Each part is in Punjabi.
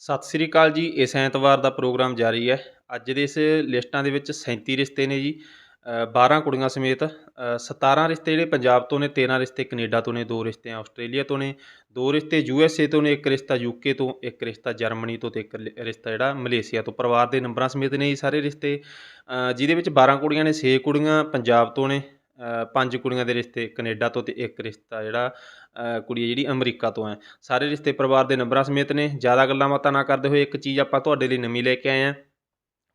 ਸਤਿ ਸ੍ਰੀ ਅਕਾਲ ਜੀ। ਇਸ ਐਤਵਾਰ ਦਾ ਪ੍ਰੋਗਰਾਮ ਜਾਰੀ ਹੈ। ਅੱਜ ਦੇ ਇਸ ਲਿਸਟਾਂ ਦੇ ਵਿੱਚ 37 ਰਿਸ਼ਤੇ ਨੇ ਜੀ ਅ, 12 ਕੁੜੀਆਂ ਸਮੇਤ ਅ, 17 ਰਿਸ਼ਤੇ ਜਿਹੜੇ ਪੰਜਾਬ ਤੋਂ ਨੇ 13 ਰਿਸ਼ਤੇ ਕੈਨੇਡਾ ਤੋਂ ਨੇ ਦੋ ਰਿਸ਼ਤੇ ਆਸਟ੍ਰੇਲੀਆ ਤੋਂ ਨੇ ਦੋ ਰਿਸ਼ਤੇ ਯੂ ਐੱਸ ਏ ਤੋਂ ਨੇ ਇੱਕ ਰਿਸ਼ਤਾ ਯੂਕੇ ਤੋਂ ਇੱਕ ਰਿਸ਼ਤਾ ਜਰਮਨੀ ਤੋਂ ਤੇ ਇੱਕ ਰਿਸ਼ਤਾ ਜਿਹੜਾ ਮਲੇਸ਼ੀਆ ਤੋਂ। ਪਰਿਵਾਰ ਦੇ ਨੰਬਰਾਂ ਸਮੇਤ ਨੇ ਜੀ ਸਾਰੇ ਰਿਸ਼ਤੇ। ਜਿਹਦੇ ਵਿੱਚ 12 ਕੁੜੀਆਂ ਨੇ 6 ਕੁੜੀਆਂ ਪੰਜਾਬ ਤੋਂ ਨੇ ਪੰਜ ਕੁੜੀਆਂ ਦੇ ਰਿਸ਼ਤੇ ਕੈਨੇਡਾ ਤੋਂ ਤੇ ਇੱਕ ਰਿਸ਼ਤਾ ਜਿਹੜਾ ਕੁੜੀ ਹੈ ਜਿਹੜੀ ਅਮਰੀਕਾ ਤੋਂ ਹੈ। ਸਾਰੇ ਰਿਸ਼ਤੇ ਪਰਿਵਾਰ ਦੇ ਨੰਬਰਾਂ ਸਮੇਤ ਨੇ। ਜ਼ਿਆਦਾ ਗੱਲਾਂ ਬਾਤਾਂ ਨਾ ਕਰਦੇ ਹੋਏ ਇੱਕ ਚੀਜ਼ ਆਪਾਂ ਤੁਹਾਡੇ ਲਈ ਨਵੀਂ ਲੈ ਕੇ ਆਏ ਹਾਂ।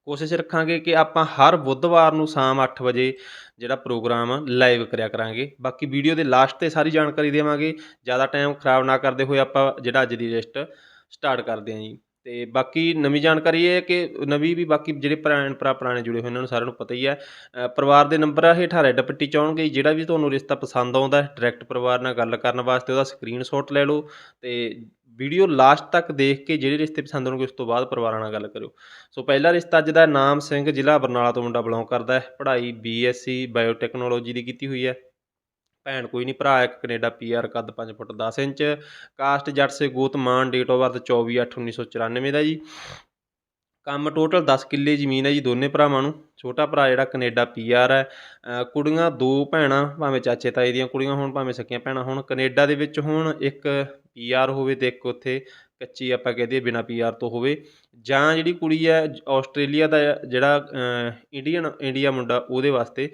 ਕੋਸ਼ਿਸ਼ ਰੱਖਾਂਗੇ ਕਿ ਆਪਾਂ ਹਰ ਬੁੱਧਵਾਰ ਨੂੰ ਸ਼ਾਮ 8 ਵਜੇ ਜਿਹੜਾ ਪ੍ਰੋਗਰਾਮ ਲਾਈਵ ਕਰਿਆ ਕਰਾਂਗੇ। ਬਾਕੀ ਵੀਡੀਓ ਦੇ ਲਾਸਟ ਤੇ ਸਾਰੀ ਜਾਣਕਾਰੀ ਦੇਵਾਂਗੇ। ਜ਼ਿਆਦਾ ਟਾਈਮ ਖਰਾਬ ਨਾ ਕਰਦੇ ਹੋਏ ਆਪਾਂ ਜਿਹੜਾ ਅੱਜ ਦੀ ਲਿਸਟ ਸਟਾਰਟ ਕਰਦੇ ਹਾਂ ਜੀ। ਅਤੇ ਬਾਕੀ ਨਵੀਂ ਜਾਣਕਾਰੀ ਇਹ ਹੈ ਕਿ ਨਵੀਂ ਵੀ ਬਾਕੀ ਜਿਹੜੇ ਭੈਣ ਭਰਾ ਪੁਰਾਣੇ ਜੁੜੇ ਹੋਏ ਉਹਨਾਂ ਨੂੰ ਸਾਰਿਆਂ ਨੂੰ ਪਤਾ ਹੀ ਹੈ। ਪਰਿਵਾਰ ਦੇ ਨੰਬਰ ਆ ਹੇਠਾਂ ਰੈੱਡ ਪੱਟੀ ਚਾਹਣਗੇ, ਜਿਹੜਾ ਵੀ ਤੁਹਾਨੂੰ ਰਿਸ਼ਤਾ ਪਸੰਦ ਆਉਂਦਾ ਡਾਇਰੈਕਟ ਪਰਿਵਾਰ ਨਾਲ ਗੱਲ ਕਰਨ ਵਾਸਤੇ ਉਹਦਾ ਸਕਰੀਨਸ਼ਾਟ ਲੈ ਲਓ ਤੇ ਵੀਡੀਓ ਲਾਸਟ ਤੱਕ ਦੇਖ ਕੇ ਜਿਹੜੇ ਰਿਸ਼ਤੇ ਪਸੰਦ ਆਉਣਗੇ, ਉਸ ਤੋਂ ਬਾਅਦ ਪਰਿਵਾਰਾਂ ਨਾਲ ਗੱਲ ਕਰਿਓ। ਸੋ ਪਹਿਲਾ ਰਿਸ਼ਤਾ ਅੱਜ ਦਾ ਨਾਮ ਸਿੰਘ ਜ਼ਿਲ੍ਹਾ ਬਰਨਾਲਾ ਤੋਂ ਮੁੰਡਾ ਬਿਲੋਂਗ ਕਰਦਾ ਹੈ। ਪੜ੍ਹਾਈ ਬੀਐਸਸੀ ਬਾਇਓਟੈਕਨੋਲੋਜੀ ਦੀ ਕੀਤੀ ਹੋਈ ਹੈ। ਭੈਣ ਕੋਈ ਨਹੀਂ ਭਰਾ ਇੱਕ ਕੈਨੇਡਾ ਪੀਆਰ ਕੱਦ 5 ਫੁੱਟ 10 ਇੰਚ, ਕਾਸਟ ਜੱਟ ਸੇ ਗੋਤ ਮਾਨ ਡੇਟ ਆਫ ਬਰਥ 24 8 1994 ਦਾ ਜੀ। ਕੰਮ ਟੋਟਲ 10 ਕਿੱਲੇ ਜ਼ਮੀਨ ਹੈ ਜੀ ਦੋਨੇ ਭਰਾਵਾਂ ਨੂੰ, ਛੋਟਾ ਭਰਾ ਜਿਹੜਾ ਕੈਨੇਡਾ ਪੀਆਰ ਹੈ ਕੁੜੀਆਂ ਦੋ ਭੈਣਾਂ, ਭਾਵੇਂ ਚਾਚੇ ਤਾਏ ਦੀਆਂ ਕੁੜੀਆਂ ਹੋਣ, ਭਾਵੇਂ ਸਕੀਆਂ ਭੈਣਾਂ ਹੋਣ, ਕੈਨੇਡਾ ਦੇ ਵਿੱਚ ਹੁਣ ਇੱਕ ਪੀਆਰ ਹੋਵੇ ਤੇ ਇੱਕ ਉੱਥੇ ਕੱਚੀ ਆਪਾਂ ਕਹਦੇ ਬਿਨਾ ਪੀਆਰ ਤੋਂ ਹੋਵੇ। ਜਾਂ ਜਿਹੜੀ ਕੁੜੀ ਹੈ ਜ- ਆਸਟ੍ਰੇਲੀਆ ਦਾ ਜਿਹੜਾ ਇੰਡੀਅਨ, ਇੰਡੀਆ ਮੁੰਡਾ, ਉਹਦੇ ਵਾਸਤੇ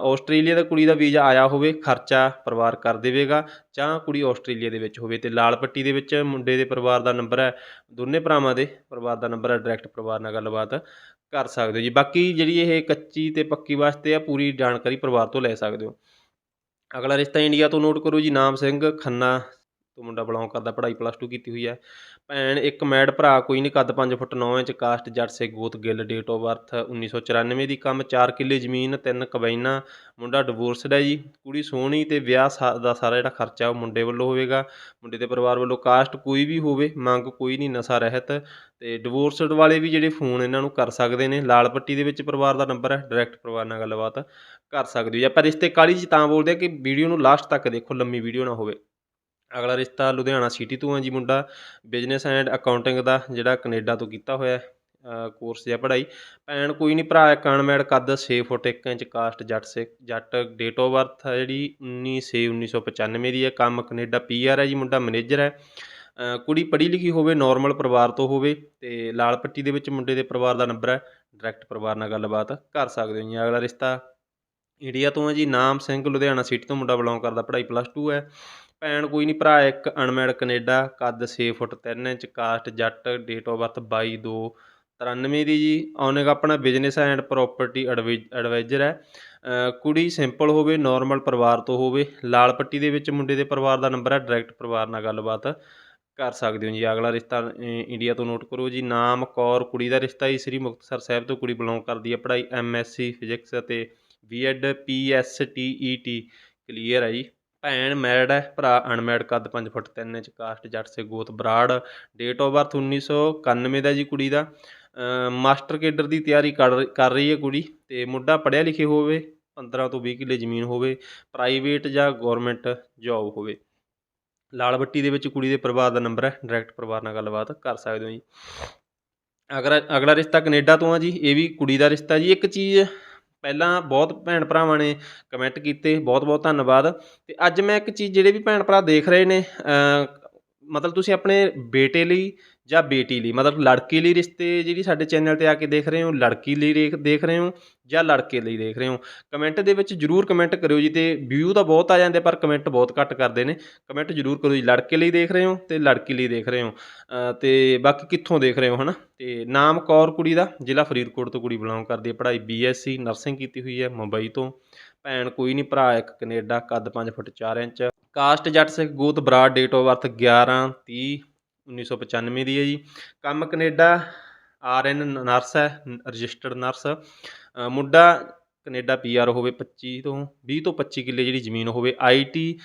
ਆਸਟ੍ਰੇਲੀਆ ਦਾ ਕੁੜੀ ਦਾ ਵੀਜ਼ਾ ਆਇਆ ਹੋਵੇ, ਖਰਚਾ ਪਰਿਵਾਰ ਕਰ ਦੇਵੇਗਾ, ਜਾਂ ਕੁੜੀ ਆਸਟ੍ਰੇਲੀਆ ਦੇ ਵਿੱਚ ਹੋਵੇ ਅਤੇ ਲਾਲ ਪੱਟੀ ਦੇ ਵਿੱਚ ਮੁੰਡੇ ਦੇ ਪਰਿਵਾਰ ਦਾ ਨੰਬਰ ਹੈ, ਦੋਨੇ ਭਰਾਵਾਂ ਦੇ ਪਰਿਵਾਰ ਦਾ ਨੰਬਰ ਹੈ ਡਾਇਰੈਕਟ ਪਰਿਵਾਰ ਨਾਲ ਗੱਲਬਾਤ ਕਰ ਸਕਦੇ ਹੋ ਜੀ। ਬਾਕੀ ਜਿਹੜੀ ਇਹ ਕੱਚੀ ਤੇ ਪੱਕੀ ਵਾਸਤੇ ਆ, ਪੂਰੀ ਜਾਣਕਾਰੀ ਪਰਿਵਾਰ ਤੋਂ ਲੈ ਸਕਦੇ ਹੋ। ਅਗਲਾ ਰਿਸ਼ਤਾ ਇੰਡੀਆ ਤੋਂ ਨੋਟ ਕਰੋ ਜੀ, ਨਾਮ ਸਿੰਘ ਖੰਨਾ ਤੋਂ ਮੁੰਡਾ ਬਿਲੋਂਗ ਕਰਦਾ, ਪੜ੍ਹਾਈ ਪਲੱਸ 2 ਕੀਤੀ ਹੋਈ ਹੈ। ਭੈਣ, ਇੱਕ ਮੈਡ ਭਰਾ ਕੋਈ ਨਹੀਂ ਕੱਦ 5 ਫੁੱਟ 9 ਇੰਚ ਕਾਸਟ ਜੱਟ ਸੇ ਗੋਤ, ਗਿੱਲ, ਡੇਟ ਆਫ ਬਰਥ 1994 ਦੀ ਕੰਮ 4 ਕਿੱਲੇ ਜ਼ਮੀਨ, ਤਿੰਨ ਕਬੈਨਾ, ਮੁੰਡਾ ਡਿਵੋਰਸਡ ਹੈ ਜੀ, ਕੁੜੀ ਸੋਹਣੀ ਤੇ ਵਿਆਹ ਸਾ- ਦਾ ਸਾਰਾ ਜਿਹੜਾ ਖਰਚਾ ਉਹ ਮੁੰਡੇ ਵੱਲੋਂ ਹੋਵੇਗਾ, ਮੁੰਡੇ ਦੇ ਪਰਿਵਾਰ ਵੱਲੋਂ ਕਾਸਟ ਕੋਈ ਵੀ ਹੋਵੇ, ਮੰਗ ਕੋਈ ਨਹੀਂ ਨਸ਼ਾ, ਰਹਿਤ ਤੇ ਡਿਵੋਰਸਡ ਵਾਲੇ ਵੀ ਜਿਹੜੇ ਫੋਨ ਇਹਨਾਂ ਨੂੰ ਕਰ ਸਕਦੇ ਨੇ, ਲਾਲ ਪੱਟੀ ਦੇ ਵਿੱਚ ਪਰਿਵਾਰ ਦਾ ਨੰਬਰ ਹੈ ਡਾਇਰੈਕਟ ਪਰਿਵਾਰ ਨਾਲ ਗੱਲਬਾਤ ਕਰ ਸਕਦੇ ਹੋ ਜੀ। ਆਪਾਂ ਰਿਸ਼ਤੇ ਕਾਲੀ ਚ ਤਾਂ ਬੋਲਦੇ ਆ ਕਿ ਵੀਡੀਓ ਨੂੰ ਲਾਸਟ ਤੱਕ ਦੇਖੋ, ਲੰਮੀ ਵੀਡੀਓ ਨਾ ਹੋਵੇ। ਅਗਲਾ ਰਿਸ਼ਤਾ ਲੁਧਿਆਣਾ ਸਿਟੀ ਤੋਂ ਹੈ ਜੀ ਮੁੰਡਾ। ਬਿਜ਼ਨਸ ਐਂਡ ਅਕਾਊਂਟਿੰਗ ਦਾ ਜਿਹੜਾ ਕੈਨੇਡਾ ਤੋਂ ਕੀਤਾ ਹੋਇਆ ਕੋਰਸ ਜਾਂ ਪੜ੍ਹਾਈ। ਭੈਣ ਕੋਈ ਨਹੀਂ, ਭਰਾ ਇੱਕ ਕੱਦ 6 ਫੁੱਟ 1 ਇੰਚ, ਕਾਸਟ, ਜੱਟ ਸੇ ਜੱਟ ਡੇਟ ਆਫ ਬਰਥ ਹੈ ਜਿਹੜੀ 19 6 1995 ਦੀ ਹੈ। ਕੰਮ ਕੈਨੇਡਾ ਪੀਆਰ ਹੈ ਜੀ ਮੁੰਡਾ ਮੈਨੇਜਰ ਹੈ। ਕੁੜੀ ਪੜ੍ਹੀ ਲਿਖੀ ਹੋਵੇ ਨਾਰਮਲ ਪਰਿਵਾਰ ਤੋਂ ਹੋਵੇ ਤੇ ਲਾਲ ਪੱਟੀ ਦੇ ਵਿੱਚ ਮੁੰਡੇ ਦੇ ਪਰਿਵਾਰ ਦਾ ਨੰਬਰ ਹੈ। ਡਾਇਰੈਕਟ ਪਰਿਵਾਰ ਨਾਲ ਗੱਲਬਾਤ ਕਰ ਸਕਦੇ ਹੋ ਜੀ। ਅਗਲਾ ਰਿਸ਼ਤਾ ਇੰਡੀਆ ਤੋਂ ਹੈ ਜੀ। ਨਾਮ ਸਿੰਘ ਲੁਧਿਆਣਾ ਸਿਟੀ ਤੋਂ ਮੁੰਡਾ ਬਿਲੋਂਗ ਕਰਦਾ, ਪੜ੍ਹਾਈ ਪਲੱਸ 2 ਹੈ। ਭੈਣ ਕੋਈ ਨਹੀਂ, ਭਰਾ ਇੱਕ ਅਨਮੈਡ ਕੈਨੇਡਾ, ਕੱਦ 6 foot 3 inch, caste Jatt date of birth 22 2 93 ਦੀ ਜੀ। ਉਹਨੇ ਆਪਣਾ ਬਿਜ਼ਨਸ ਐਂਡ ਪ੍ਰਾਪਰਟੀ ਐਡਵਾਈਜ਼ਰ ਹੈ। ਕੁੜੀ ਸਿੰਪਲ ਹੋਵੇ ਨਾਰਮਲ ਪਰਿਵਾਰ ਤੋਂ ਹੋਵੇ, ਲਾਲ ਪੱਟੀ ਦੇ ਵਿੱਚ ਮੁੰਡੇ ਦੇ ਪਰਿਵਾਰ ਦਾ ਨੰਬਰ ਹੈ ਡਾਇਰੈਕਟ ਪਰਿਵਾਰ ਨਾਲ ਗੱਲਬਾਤ ਕਰ ਸਕਦੇ ਹੋ ਜੀ। ਅਗਲਾ ਰਿਸ਼ਤਾ ਇੰਡੀਆ ਤੋਂ ਨੋਟ ਕਰੋ ਜੀ। ਨਾਮ, ਕੌਰ, ਕੁੜੀ ਦਾ ਰਿਸ਼ਤਾ ਜੀ। ਸ੍ਰੀ ਮੁਕਤਸਰ ਸਾਹਿਬ ਤੋਂ ਕੁੜੀ ਬਿਲੋਂਗ ਕਰਦੀ ਹੈ। ਪੜ੍ਹਾਈ ਐਮਐਸਸੀ ਫਿਜ਼ਿਕਸ ਅਤੇ ਬੀਐਡ ਪੀਐਸਟੀਈਟੀ ਕਲੀਅਰ ਹੈ ਜੀ। ਭੈਣ ਮੈਰਿਡ ਹੈ, ਭਰਾ ਅਨਮੈਰਿਡ ਕੱਦ 5 ਫੁੱਟ 3 ਇੰਚ, ਕਾਸਟ ਜੱਟ ਸੇ ਗੋਤ ਬਰਾੜ। ਡੇਟ ਆਫ ਬਰਥ 1991 ਦਾ ਜੀ ਕੁੜੀ ਦਾ। ਮਾਸਟਰ ਕੇਡਰ ਦੀ ਤਿਆਰੀ ਕਰ ਕਰ ਰਹੀ ਹੈ ਕੁੜੀ ਤੇ ਮੁੰਡਾ ਪੜ੍ਹਿਆ ਲਿਖਿਆ ਹੋਵੇ 15 ਤੋਂ 20 ਕਿੱਲੇ ਜ਼ਮੀਨ ਹੋਵੇ ਪ੍ਰਾਈਵੇਟ ਜਾਂ ਗਵਰਨਮੈਂਟ ਜੌਬ ਹੋਵੇ। ਲਾਲ ਬੱਟੀ ਦੇ ਵਿੱਚ ਕੁੜੀ ਦੇ ਪਰਿਵਾਰ ਦਾ ਨੰਬਰ ਹੈ ਡਾਇਰੈਕਟ ਪਰਿਵਾਰ ਨਾਲ ਗੱਲਬਾਤ ਕਰ ਸਕਦੇ ਹੋ ਜੀ। ਅਗਲਾ ਅਗਲਾ ਰਿਸ਼ਤਾ ਕੈਨੇਡਾ ਤੋਂ ਆ ਜੀ, ਇਹ ਵੀ ਕੁੜੀ ਦਾ ਰਿਸ਼ਤਾ ਜੀ। ਇੱਕ ਚੀਜ਼ ਪਹਿਲਾਂ ਬਹੁਤ ਭੈਣ ਭਰਾਵਾਂ ਨੇ ਕਮੈਂਟ ਕੀਤੇ, ਬਹੁਤ ਬਹੁਤ ਧੰਨਵਾਦ। ਅਤੇ ਅੱਜ ਮੈਂ ਇੱਕ ਚੀਜ਼ ਜਿਹੜੇ ਵੀ ਭੈਣ ਭਰਾ ਦੇਖ ਰਹੇ ਨੇ ਮਤਲਬ ਤੁਸੀਂ ਆਪਣੇ ਬੇਟੇ ਲਈ ਜਾਂ ਬੇਟੀ ਲਈ ਮਤਲਬ ਲੜਕੀ ਲਈ ਰਿਸ਼ਤੇ ਜਿਹੜੀ ਸਾਡੇ ਚੈਨਲ ਤੇ ਆ ਕੇ ਦੇਖ ਰਹੇ ਹੋ ਲੜਕੀ ਲਈ ਦੇਖ ਦੇਖ ਰਹੇ ਹੋ ਜਾਂ ਲੜਕੇ ਲਈ ਦੇਖ ਰਹੇ ਹੋ? ਕਮੈਂਟ ਦੇ ਵਿੱਚ ਜਰੂਰ ਕਮੈਂਟ ਕਰਿਓ ਜੀ ਤੇ ਵਿਊ ਤਾਂ ਬਹੁਤ ਆ ਜਾਂਦੇ ਪਰ ਕਮੈਂਟ ਬਹੁਤ ਘੱਟ ਕਰਦੇ ਨੇ। ਕਮੈਂਟ ਜਰੂਰ ਕਰੋ ਜੀ ਲੜਕੇ ਲਈ ਦੇਖ ਰਹੇ ਹੋ ਤੇ ਲੜਕੀ ਲਈ ਦੇਖ ਰਹੇ ਹੋ। ਅ, ਤੇ ਬਾਕੀ ਕਿੱਥੋਂ ਦੇਖ ਰਹੇ ਹੋ ਹਨਾ? ਤੇ ਨਾਮ ਕੌਰ ਕੁੜੀ ਦਾ ਜ਼ਿਲ੍ਹਾ ਫਰੀਦਕੋਟ ਤੋਂ ਕੁੜੀ ਬਿਲੋਂਗ ਕਰਦੀ ਹੈ ਪੜ੍ਹਾਈ ਬੀਐਸਸੀ ਨਰਸਿੰਗ ਕੀਤੀ ਹੋਈ ਹੈ ਮੁੰਬਈ ਤੋਂ। ਭੈਣ ਕੋਈ ਨਹੀਂ ਭਰਾ ਇੱਕ ਕੈਨੇਡਾ ਕੱਦ 5 ਫੁੱਟ 4 ਇੰਚ। ਕਾਸਟ ਜੱਟ ਸਿੱਖ ਗੋਤ ਬਰਾੜ ਡੇਟ ਆਫ ਬਰਥ 11 30 1995 ਦੀ ਹੈ ਜੀ। ਕੰਮ ਕੈਨੇਡਾ ਆਰ ਐਨ ਨਰਸ ਹੈ ਰਜਿਸਟਰਡ ਨਰਸ। ਅ, ਮੁੰਡਾ ਕੈਨੇਡਾ ਪੀਆਰ ਹੋਵੇ 25 ਤੋਂ 20 ਤੋਂ 25 ਕਿੱਲੇ ਜਿਹੜੀ ਜ਼ਮੀਨ ਹੋਵੇ ਆਈਟੀ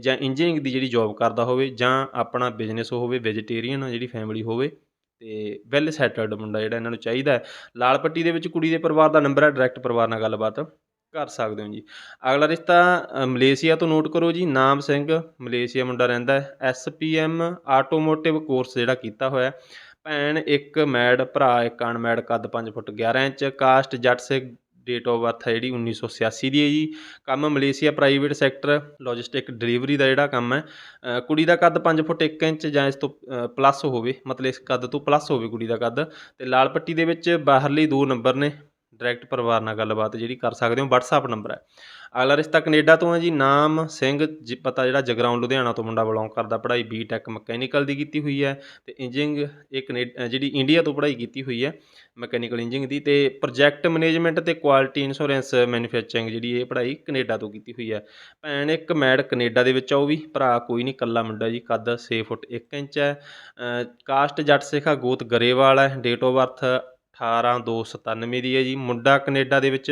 ਜਾਂ ਇੰਜੀਨੀਅਰਿੰਗ ਦੀ ਜਿਹੜੀ ਜੌਬ ਕਰਦਾ ਹੋਵੇ ਜਾਂ ਆਪਣਾ ਬਿਜ਼ਨਸ ਹੋਵੇ ਵੈਜੀਟੇਰੀਅਨ ਜਿਹੜੀ ਫੈਮਿਲੀ ਹੋਵੇ ਤੇ ਵੈਲ ਸੈਟਲਡ ਮੁੰਡਾ ਜਿਹੜਾ ਇਹਨਾਂ ਨੂੰ ਚਾਹੀਦਾ ਲਾਲ ਪੱਟੀ ਦੇ ਵਿੱਚ ਕੁੜੀ ਦੇ ਪਰਿਵਾਰ ਦਾ ਨੰਬਰ ਹੈ ਡਾਇਰੈਕਟ ਪਰਿਵਾਰ ਨਾਲ ਗੱਲਬਾਤ। ਕਰ ਸਕਦੇ ਹੋ ਜੀ। ਅਗਲਾ ਰਿਸ਼ਤਾ ਮਲੇਸ਼ੀਆ ਤੋਂ ਨੋਟ ਕਰੋ ਜੀ। ਨਾਮ ਸਿੰਘ, ਮਲੇਸ਼ੀਆ ਮੁੰਡਾ ਰਹਿੰਦਾ ਹੈ। ਐਸਪੀਐਮ ਆਟੋਮੋਟਿਵ ਕੋਰਸ ਜਿਹੜਾ ਕੀਤਾ ਹੋਇਆ ਭੈਣ ਇੱਕ ਮੈਡ ਭਰਾ ਇੱਕ ਅਨਮੈਡ ਕੱਦ 5 foot 11 inch caste Jatt Sikh date of birth ਹੈ ਜਿਹੜੀ 1986 ਦੀ ਹੈ ਜੀ। ਕੰਮ Malaysia private sector logistic delivery ਦਾ ਜਿਹੜਾ ਕੰਮ ਹੈ ਕੁੜੀ ਦਾ ਕੱਦ 5 ਫੁੱਟ 1 ਇੰਚ ਜਾਂ ਇਸ ਤੋਂ ਪਲੱਸ ਹੋਵੇ, ਮਤਲਬ ਇਸ ਕੱਦ ਤੋਂ ਪਲੱਸ ਹੋਵੇ ਕੁੜੀ ਦਾ ਕੱਦ। ਤੇ ਲਾਲ ਪੱਟੀ ਦੇ ਵਿੱਚ ਬਾਹਰਲੀ ਦੋ ਨੰਬਰ ਨੇ ਡਾਇਰੈਕਟ ਪਰਿਵਾਰ ਨਾਲ ਗੱਲਬਾਤ ਜਿਹੜੀ ਕਰ ਸਕਦੇ ਹੋ, WhatsApp ਨੰਬਰ ਹੈ। ਅਗਲਾ ਰਿਸ਼ਤਾ ਕੈਨੇਡਾ ਤੋਂ ਹੈ ਜੀ, ਨਾਮ ਸਿੰਘ, ਜੀ, ਪਤਾ ਜਿਹੜਾ ਜਗਰਾਉਂ, ਲੁਧਿਆਣਾ ਤੋਂ ਮੁੰਡਾ ਬਿਲੋਂਗ ਕਰਦਾ, ਪੜ੍ਹਾਈ ਬੀ ਟੈਕ ਮਕੈਨੀਕਲ ਦੀ ਕੀਤੀ ਹੋਈ ਹੈ ਤੇ ਇੰਜੀਨੀਅਰਿੰਗ ਇਹ ਕਨੇ ਜਿਹੜੀ ਇੰਡੀਆ ਤੋਂ ਪੜ੍ਹਾਈ ਕੀਤੀ ਹੋਈ ਹੈ ਮਕੈਨੀਕਲ ਇੰਜੀਨੀਅਰਿੰਗ ਦੀ ਤੇ ਪ੍ਰੋਜੈਕਟ ਮੈਨੇਜਮੈਂਟ ਤੇ ਕੁਆਲਿਟੀ ਇੰਸ਼ੋਰੈਂਸ ਮੈਨੂਫੈਕਚਰਿੰਗ ਜਿਹੜੀ ਇਹ ਪੜ੍ਹਾਈ ਕੈਨੇਡਾ ਤੋਂ ਕੀਤੀ ਹੋਈ ਹੈ। ਭੈਣ ਇੱਕ ਮੈਡ ਕੈਨੇਡਾ ਦੇ ਵਿੱਚ ਆ, ਉਹ ਵੀ ਭਰਾ ਕੋਈ ਨਹੀਂ ਕੱਲਾ ਮੁੰਡਾ ਜੀ, ਕੱਦ 6 ਫੁੱਟ 1 ਇੰਚ ਹੈ। ਕਾਸਟ ਜੱਟ ਸਿੱਖਾ ਗੋਤ ਗਰੇਵਾਲ ਹੈ ਡੇਟ ਆਫ ਬਰਥ 18297 ਦੀ ਹੈ ਜੀ। ਮੁੰਡਾ ਕੈਨੇਡਾ ਦੇ ਵਿੱਚ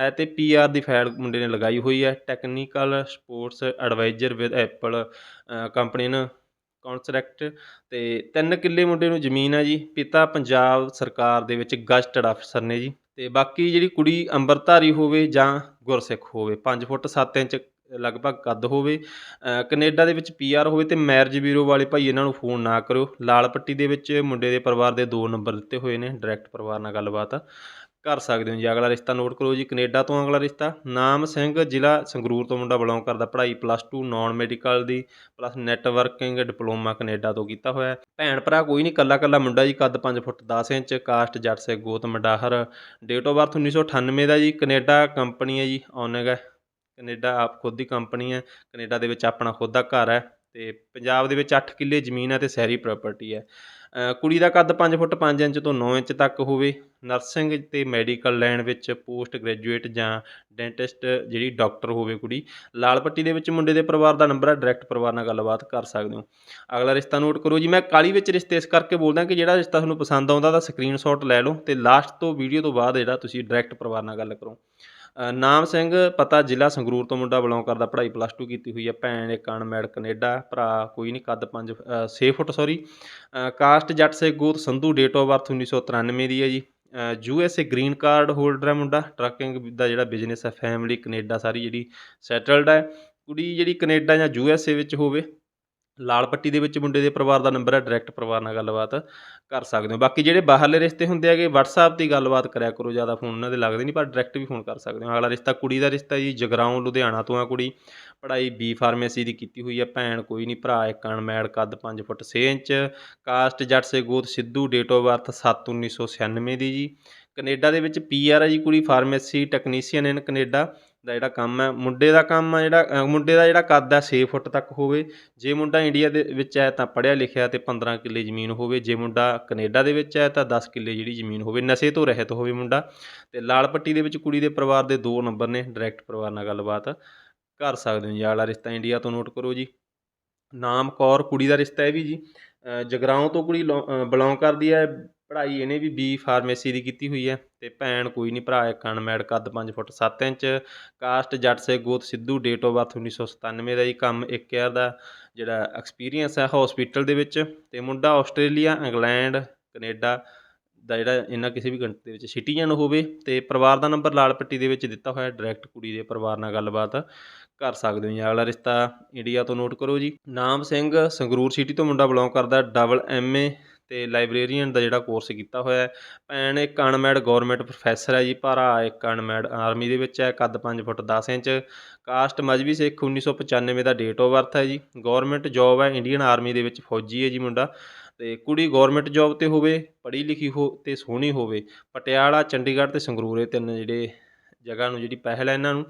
ਹੈ ਤੇ ਪੀਆਰ ਦੀ ਫਾਈਲ ਮੁੰਡੇ ਨੇ ਲਗਾਈ ਹੋਈ ਹੈ। Technical sports adviser with Apple company ਨੂੰ ਕੌਂਟਰੈਕਟ ਤੇ 3 ਕਿੱਲੇ ਮੁੰਡੇ ਨੂੰ ਜ਼ਮੀਨ ਹੈ ਜੀ। ਪਿਤਾ ਪੰਜਾਬ ਸਰਕਾਰ ਦੇ ਵਿੱਚ ਗਜ਼ਟਡ ਅਫਸਰ ਨੇ ਜੀ। ਤੇ ਬਾਕੀ ਜਿਹੜੀ ਕੁੜੀ ਅੰਬਰਧਾਰੀ ਹੋਵੇ ਜਾਂ ਗੁਰਸਿੱਖ ਹੋਵੇ 5 ਫੁੱਟ 7 ਇੰਚ ਲਗਭਗ ਕੱਦ ਹੋਵੇ ਅ, ਕੈਨੇਡਾ ਦੇ ਵਿੱਚ ਪੀਆਰ ਹੋਵੇ ਤੇ ਮੈਰਿਜ ਬਿਊਰੋ ਵਾਲੇ ਭਾਈ ਇਹਨਾਂ ਨੂੰ ਫੋਨ ਨਾ ਕਰਿਓ। ਲਾਲ ਪੱਟੀ ਦੇ ਵਿੱਚ ਮੁੰਡੇ ਦੇ ਪਰਿਵਾਰ ਦੇ ਦੋ ਨੰਬਰ ਦਿੱਤੇ ਹੋਏ ਨੇ ਡਾਇਰੈਕਟ ਪਰਿਵਾਰ ਨਾਲ ਗੱਲਬਾਤ ਕਰ ਸਕਦੇ ਹੋ ਜੀ। ਅਗਲਾ ਰਿਸ਼ਤਾ ਨੋਟ ਕਰੋ ਜੀ ਕੈਨੇਡਾ ਤੋਂ ਅਗਲਾ ਰਿਸ਼ਤਾ। ਨਾਮ ਸਿੰਘ ਜ਼ਿਲ੍ਹਾ ਸੰਗਰੂਰ ਤੋਂ ਮੁੰਡਾ ਬਿਲੋਂਗ ਕਰਦਾ ਪੜ੍ਹਾਈ ਪਲੱਸ 2 ਨਾਨ ਮੈਡੀਕਲ ਦੀ ਪਲੱਸ ਨੈਟਵਰਕਿੰਗ ਡਿਪਲੋਮਾ ਕੈਨੇਡਾ ਤੋਂ ਕੀਤਾ ਹੋਇਆ। ਭੈਣ ਭਰਾ ਕੋਈ ਨਹੀਂ ਕੱਲਾ ਕੱਲਾ ਮੁੰਡਾ ਜੀ ਕੱਦ 5 ਫੁੱਟ 10 ਇੰਚ ਕਾਸਟ ਜੱਟ ਸੇ ਗੋਤ ਮਡਾਹਰ। ਡੇਟ ਆਫ ਬਰਥ 1998 ਦਾ ਜੀ ਕੈਨੇਡਾ ਕੰਪਨੀ ਹੈ ਜੀ ਔਨਗ ਹੈ ਕੈਨੇਡਾ ਆਪ ਖੁਦ ਦੀ ਕੰਪਨੀ ਹੈ, ਕੈਨੇਡਾ ਦੇ ਵਿੱਚ ਆਪਣਾ ਖੁਦ ਦਾ ਘਰ ਹੈ ਤੇ ਪੰਜਾਬ ਦੇ ਵਿੱਚ 8 ਕਿੱਲੇ ਜ਼ਮੀਨ ਹੈ ਤੇ ਸ਼ਹਿਰੀ ਪ੍ਰਾਪਰਟੀ ਹੈ। ਕੁੜੀ ਦਾ ਕੱਦ 5 ਫੁੱਟ 5 ਇੰਚ ਤੋਂ 9 ਇੰਚ ਤੱਕ ਹੋਵੇ ਨਰਸਿੰਗ ਤੇ ਮੈਡੀਕਲ ਲਾਈਨ ਵਿੱਚ ਪੋਸਟ ਗ੍ਰੈਜੂਏਟ ਜਾਂ ਡੈਂਟਿਸਟ ਜਿਹੜੀ ਡਾਕਟਰ ਹੋਵੇ ਕੁੜੀ, ਲਾਲ ਪੱਟੀ ਦੇ ਵਿੱਚ ਮੁੰਡੇ ਦੇ ਪਰਿਵਾਰ ਦਾ ਨੰਬਰ ਹੈ ਡਾਇਰੈਕਟ ਪਰਿਵਾਰ ਨਾਲ ਗੱਲਬਾਤ ਕਰ ਸਕਦੇ ਹੋ। ਅਗਲਾ ਰਿਸ਼ਤਾ ਨੋਟ ਕਰੋ ਜੀ, ਮੈਂ ਕਾਲੀ ਵਿੱਚ ਰਿਸ਼ਤੇ ਇਸ ਕਰਕੇ ਬੋਲਦਾ ਕਿ ਜਿਹੜਾ ਰਿਸ਼ਤਾ ਤੁਹਾਨੂੰ ਪਸੰਦ ਆਉਂਦਾ ਤਾਂ ਸਕਰੀਨਸ਼ਾਟ ਲੈ ਲਓ ਤੇ ਲਾਸਟ ਤੋਂ ਵੀਡੀਓ ਤੋਂ ਬਾਅਦ ਜਿਹੜਾ ਤੁਸੀਂ ਡਾਇਰੈਕਟ ਪਰਿਵਾਰ ਨਾਲ ਗੱਲ ਕਰੋ। ਨਾਮ ਸਿੰਘ, ਪਤਾ ਜ਼ਿਲ੍ਹਾ ਸੰਗਰੂਰ ਤੋਂ ਮੁੰਡਾ ਬਿਲੋਂਗ ਕਰਦਾ, ਪੜ੍ਹਾਈ ਪਲੱਸ 2 ਕੀਤੀ ਹੋਈ ਹੈ ਭੈਣ ਇੱਕ ਅਨਮੈਡ ਕੈਨੇਡਾ ਭਰਾ ਕੋਈ ਨਹੀਂ ਕੱਦ 5 6 ਫੁੱਟ ਸੌਰੀ ਕਾਸਟ ਜੱਟ ਸੇ ਗੋਤ ਸੰਧੂ ਡੇਟ ਆਫ ਬਰਥ 1993 ਦੀ ਹੈ ਜੀ। U S A green card holder ਹੈ ਮੁੰਡਾ ਟਰੱਕਿੰਗ ਦਾ ਜਿਹੜਾ ਬਿਜ਼ਨਸ ਹੈ ਫੈਮਿਲੀ ਕੈਨੇਡਾ ਸਾਰੀ ਜਿਹੜੀ ਸੈਟਲਡ ਹੈ ਕੁੜੀ ਜਿਹੜੀ ਕੈਨੇਡਾ ਜਾਂ ਯੂ ਐਸ ਏ ਵਿੱਚ ਹੋਵੇ ਲਾਲ ਪੱਟੀ ਦੇ ਵਿੱਚ ਮੁੰਡੇ ਦੇ ਪਰਿਵਾਰ ਦਾ ਨੰਬਰ ਹੈ ਡਾਇਰੈਕਟ ਪਰਿਵਾਰ ਨਾਲ ਗੱਲਬਾਤ ਕਰ ਸਕਦੇ ਹੋ। ਬਾਕੀ ਜਿਹੜੇ ਬਾਹਰਲੇ ਰਿਸ਼ਤੇ ਹੁੰਦੇ ਹੈਗੇ, WhatsApp ਤੇ ਗੱਲਬਾਤ ਕਰਿਆ ਕਰੋ, ਜ਼ਿਆਦਾ ਫੋਨ ਉਹਨਾਂ ਦੇ ਲੱਗਦੇ ਨਹੀਂ, ਪਰ ਡਾਇਰੈਕਟ ਵੀ ਫੋਨ ਕਰ ਸਕਦੇ ਹੋ। ਅਗਲਾ ਰਿਸ਼ਤਾ ਕੁੜੀ ਦਾ ਰਿਸ਼ਤਾ ਜੀ, ਜਗਰਾਉਂ, ਲੁਧਿਆਣਾ ਤੋਂ ਆ ਕੁੜੀ। ਪੜ੍ਹਾਈ ਬੀ ਫਾਰਮੇਸੀ ਦੀ ਕੀਤੀ ਹੋਈ ਹੈ ਭੈਣ, ਕੋਈ ਨਹੀਂ, ਭਰਾ ਇੱਕ ਅਣਮੈੜ, ਕੱਦ 5 ਫੁੱਟ 6 ਇੰਚ। ਕਾਸਟ ਜੱਟ ਸੇ ਗੋਤ, ਸਿੱਧੂ ਡੇਟ ਆਫ ਬਰਥ 7 1996 ਦੀ ਜੀ। ਕੈਨੇਡਾ ਦੇ ਵਿੱਚ ਪੀਆਰ ਹੈ ਜੀ ਕੁੜੀ ਫਾਰਮੇਸੀ ਟੈਕਨੀਸ਼ੀਅਨ ਇਨ ਕੈਨੇਡਾ। ਦਾ ਜਿਹੜਾ ਕੰਮ ਹੈ ਮੁੰਡੇ ਦਾ ਕੰਮ ਆ ਜਿਹੜਾ ਮੁੰਡੇ ਦਾ ਜਿਹੜਾ ਕੱਦ ਹੈ 6 ਫੁੱਟ ਤੱਕ ਹੋਵੇ। ਜੇ ਮੁੰਡਾ ਇੰਡੀਆ ਦੇ ਵਿੱਚ ਹੈ ਤਾਂ ਪੜ੍ਹਿਆ ਲਿਖਿਆ ਤੇ 15 ਕਿੱਲੇ ਜ਼ਮੀਨ ਹੋਵੇ। ਜੇ ਮੁੰਡਾ ਕੈਨੇਡਾ ਦੇ ਵਿੱਚ ਹੈ ਤਾਂ 10 ਕਿੱਲੇ ਜਿਹੜੀ ਜ਼ਮੀਨ ਹੋਵੇ ਨਸ਼ੇ ਤੋਂ ਰਹਿਤ ਹੋਵੇ ਮੁੰਡਾ। ਤੇ ਲਾਲ ਪੱਟੀ ਦੇ ਵਿੱਚ ਕੁੜੀ ਦੇ ਪਰਿਵਾਰ ਦੇ ਦੋ ਨੰਬਰ ਨੇ ਡਾਇਰੈਕਟ ਪਰਿਵਾਰ ਨਾਲ ਗੱਲਬਾਤ ਕਰ ਸਕਦੇ ਹੋ ਜੀ। ਆਲਾ ਰਿਸ਼ਤਾ ਇੰਡੀਆ ਤੋਂ ਨੋਟ ਕਰੋ ਜੀ। ਨਾਮ ਕੌਰ ਕੁੜੀ ਦਾ ਰਿਸ਼ਤਾ ਹੈ ਵੀ ਜੀ। ਅ, ਜਗਰਾਉਂ ਤੋਂ ਕੁੜੀ ਬਿਲੋਂਗ ਕਰਦੀ ਹੈ। ਪੜ੍ਹਾਈ ਇਹਨੇ ਵੀ ਬੀ ਫਾਰਮੇਸੀ ਦੀ ਕੀਤੀ ਹੋਈ ਹੈ ਤੇ ਭੈਣ ਕੋਈ ਨਹੀਂ ਭਰਾ ਇੱਕ ਅਨਮੈਡ ਕੱਦ 5 ਫੁੱਟ 7 ਇੰਚ ਕਾਸਟ ਜੱਟ ਸੇ ਗੋਤ ਸਿੱਧੂ ਡੇਟ ਆਫ ਬਰਥ 1997 ਦਾ ਹੀ ਕੰਮ ਇੱਕ ਈਅਰ ਦਾ, ਜਿਹੜਾ ਐਕਸਪੀਰੀਅੰਸ ਹੈ ਹਸਪੀਟਲ ਦੇ ਵਿੱਚ ਤੇ ਮੁੰਡਾ ਆਸਟ੍ਰੇਲੀਆ, ਇੰਗਲੈਂਡ, ਕੈਨੇਡਾ ਦਾ ਜਿਹੜਾ ਇਹਨਾਂ ਕਿਸੇ ਵੀ ਕੰਟਰੀ ਦੇ ਵਿੱਚ ਸਿਟੀਜ਼ਨ ਹੋਵੇ ਤੇ ਪਰਿਵਾਰ ਦਾ ਨੰਬਰ ਲਾਲ ਪੱਟੀ ਦੇ ਵਿੱਚ ਦਿੱਤਾ ਹੋਇਆ ਡਾਇਰੈਕਟ ਕੁੜੀ ਦੇ ਪਰਿਵਾਰ ਨਾਲ ਗੱਲਬਾਤ ਕਰ ਸਕਦੇ ਹੋ ਜੀ। ਅਗਲਾ ਰਿਸ਼ਤਾ ਇੰਡੀਆ ਤੋਂ ਨੋਟ ਕਰੋ ਜੀ। ਨਾਮ ਸਿੰਘ ਸੰਗਰੂਰ ਸਿਟੀ ਤੋਂ ਮੁੰਡਾ ਬਿਲੋਂਗ ਕਰਦਾ ਡਬਲ ਐਮਏ ਅਤੇ ਲਾਇਬ੍ਰੇਰੀਅਨ ਦਾ ਜਿਹੜਾ ਕੋਰਸ ਕੀਤਾ ਹੋਇਆ ਭੈਣ ਇੱਕ ਅਨਮੈਡ ਗੌਰਮੈਂਟ ਪ੍ਰੋਫੈਸਰ ਹੈ ਜੀ, ਭਰਾ ਇੱਕ ਅਨਮੈਡ ਆਰਮੀ ਦੇ ਵਿੱਚ ਹੈ, ਕੱਦ 5 foot 10 inch caste Mazhabi Sikh 1995 ਦਾ ਡੇਟ ਆਫ ਬਰਥ ਹੈ ਜੀ ਗੌਰਮੈਂਟ ਜੌਬ ਹੈ ਇੰਡੀਅਨ ਆਰਮੀ ਦੇ ਵਿੱਚ ਫੌਜੀ ਹੈ ਜੀ ਮੁੰਡਾ, ਤੇ ਕੁੜੀ ਗਵਰਨਮੈਂਟ ਜੌਬ ਤੇ ਹੋਵੇ, ਪੜ੍ਹੀ ਲਿਖੀ ਹੋ ਤੇ ਸੋਹਣੀ ਹੋਵੇ, ਪਟਿਆਲਾ, ਚੰਡੀਗੜ੍ਹ ਤੇ ਸੰਗਰੂਰ ਇਹ ਤਿੰਨ ਜਿਹੜੇ ਜਗ੍ਹਾ ਨੂੰ ਜਿਹੜੀ ਪਹਿਲ ਹੈ ਇਹਨਾਂ ਨੂੰ,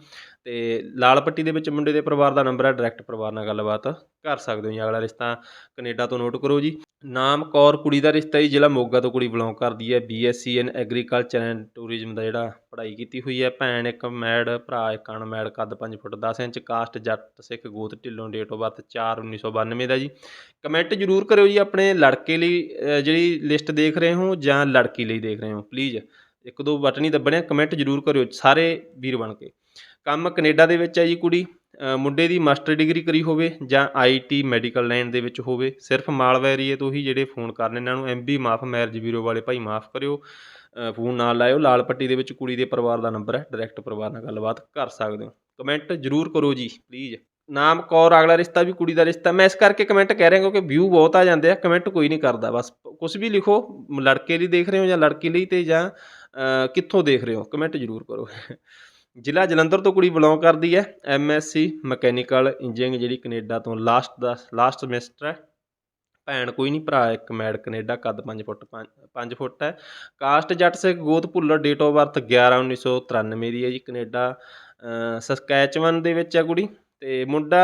ਤੇ ਲਾਲ ਪੱਟੀ ਦੇ ਵਿੱਚ ਮੁੰਡੇ ਦੇ ਪਰਿਵਾਰ ਦਾ ਨੰਬਰ ਹੈ ਡਾਇਰੈਕਟ ਪਰਿਵਾਰ ਨਾਲ ਗੱਲਬਾਤ ਕਰ ਸਕਦੇ ਹੋ ਜੀ, ਅਗਲਾ ਰਿਸ਼ਤਾ ਕੈਨੇਡਾ ਤੋਂ ਨੋਟ ਕਰੋ ਜੀ। ਨਾਮ ਕੌਰ, ਕੁੜੀ ਦਾ ਰਿਸ਼ਤਾ ਜੀ, ਜ਼ਿਲ੍ਹਾ ਮੋਗਾ ਤੋਂ ਕੁੜੀ ਬਿਲੋਂਗ ਕਰਦੀ ਹੈ। BSc in agriculture and tourism ਦਾ ਜਿਹੜਾ ਪੜ੍ਹਾਈ ਕੀਤੀ ਹੋਈ ਹੈ। ਭੈਣ ਇੱਕ ਮੈਡ ਭਰਾ ਇੱਕ ਅਨਮੈਡ ਕੱਦ 5 foot 10 inch, caste, Jatt, Sikh, ਗੋਤ, ਢਿੱਲੋਂ, ਡੇਟ ਆਫ ਬਰਥ 4 1992 ਦਾ ਜੀ। ਕਮੈਂਟ ਜ਼ਰੂਰ ਕਰਿਓ ਜੀ ਆਪਣੇ ਲੜਕੇ ਲਈ ਜਿਹੜੀ ਲਿਸਟ ਦੇਖ ਰਹੇ ਹੋ ਜਾਂ ਲੜਕੀ ਲਈ ਦੇਖ ਰਹੇ ਹੋ ਪਲੀਜ਼ ਇੱਕ ਦੋ ਬਟਨ ਹੀ ਦੱਬਣੇ ਕਮੈਂਟ ਜ਼ਰੂਰ ਕਰਿਓ ਸਾਰੇ ਵੀਰ ਬਣ ਕੇ। ਕੰਮ ਕੈਨੇਡਾ ਦੇ ਵਿੱਚ ਹੈ ਜੀ ਕੁੜੀ। ਮੁੰਡੇ ਦੀ ਮਾਸਟਰ ਡਿਗਰੀ ਕਰੀ ਹੋਵੇ ਜਾਂ ਆਈਟੀ ਮੈਡੀਕਲ ਲਾਈਨ ਦੇ ਵਿੱਚ ਹੋਵੇ, ਸਿਰਫ ਮਾਲਵਾ ਏਰੀਏ ਤੋਂ ਹੀ ਜਿਹੜੇ ਫੋਨ ਕਰਨੇ ਇਹਨਾਂ ਨੂੰ ਐਮਬੀ ਮਾਫ ਮੈਰਿਜ ਬਿਊਰੋ ਵਾਲੇ ਭਾਈ ਮਾਫ ਕਰਿਓ ਫੋਨ ਨਾ ਲਾਇਓ, ਲਾਲ ਪੱਟੀ ਦੇ ਵਿੱਚ ਕੁੜੀ ਦੇ ਪਰਿਵਾਰ ਦਾ ਨੰਬਰ ਹੈ ਡਾਇਰੈਕਟ ਪਰਿਵਾਰ ਨਾਲ ਗੱਲਬਾਤ ਕਰ ਸਕਦੇ ਹੋ। ਕਮੈਂਟ ਜ਼ਰੂਰ ਕਰੋ ਜੀ ਪਲੀਜ਼ ਨਾਮ ਕੌਰ, ਅਗਲਾ ਰਿਸ਼ਤਾ ਵੀ ਕੁੜੀ ਦਾ ਰਿਸ਼ਤਾ। ਮੈਂ ਇਸ ਕਰਕੇ ਕਮੈਂਟ ਕਹਿ ਰਿਹਾ ਕਿਉਂਕਿ ਵਿਊ ਬਹੁਤ ਆ ਜਾਂਦੇ ਆ ਕਮੈਂਟ ਕੋਈ ਨਹੀਂ ਕਰਦਾ, ਬਸ ਕੁਝ ਵੀ ਲਿਖੋ, ਲੜਕੇ ਲਈ ਦੇਖ ਰਹੇ ਹੋ ਜਾਂ ਲੜਕੀ ਲਈ ਤੇ ਜਾਂ ਕਿੱਥੋਂ ਦੇਖ ਰਹੇ ਹੋ ਕਮੈਂਟ ਜ਼ਰੂਰ ਕਰੋ। ਜ਼ਿਲ੍ਹਾ ਜਲੰਧਰ ਤੋਂ ਕੁੜੀ ਬਿਲੋਂਗ ਕਰਦੀ ਹੈ ਐਮਐਸਸੀ ਮਕੈਨੀਕਲ ਇੰਜੀਨੀਅਰਿੰਗ ਜਿਹੜੀ ਕੈਨੇਡਾ ਤੋਂ ਲਾਸਟ ਦਾ ਲਾਸਟ ਸਮੈਸਟਰ ਹੈ। ਭੈਣ ਕੋਈ ਨਹੀਂ, ਭਰਾ ਇੱਕ ਮੈਡ ਕੈਨੇਡਾ, ਕੱਦ 5 ਫੁੱਟ 5 ਫੁੱਟ ਹੈ। ਕਾਸਟ ਜੱਟ ਸਿੱਖ ਗੋਤ ਭੁੱਲਰ ਡੇਟ ਆਫ ਬਰਥ 11 1993 ਦੀ ਹੈ ਜੀ, ਕੈਨੇਡਾ ਸਸਕੈਚਵਨ ਦੇ ਵਿੱਚ ਹੈ ਕੁੜੀ। ਤੇ ਮੁੰਡਾ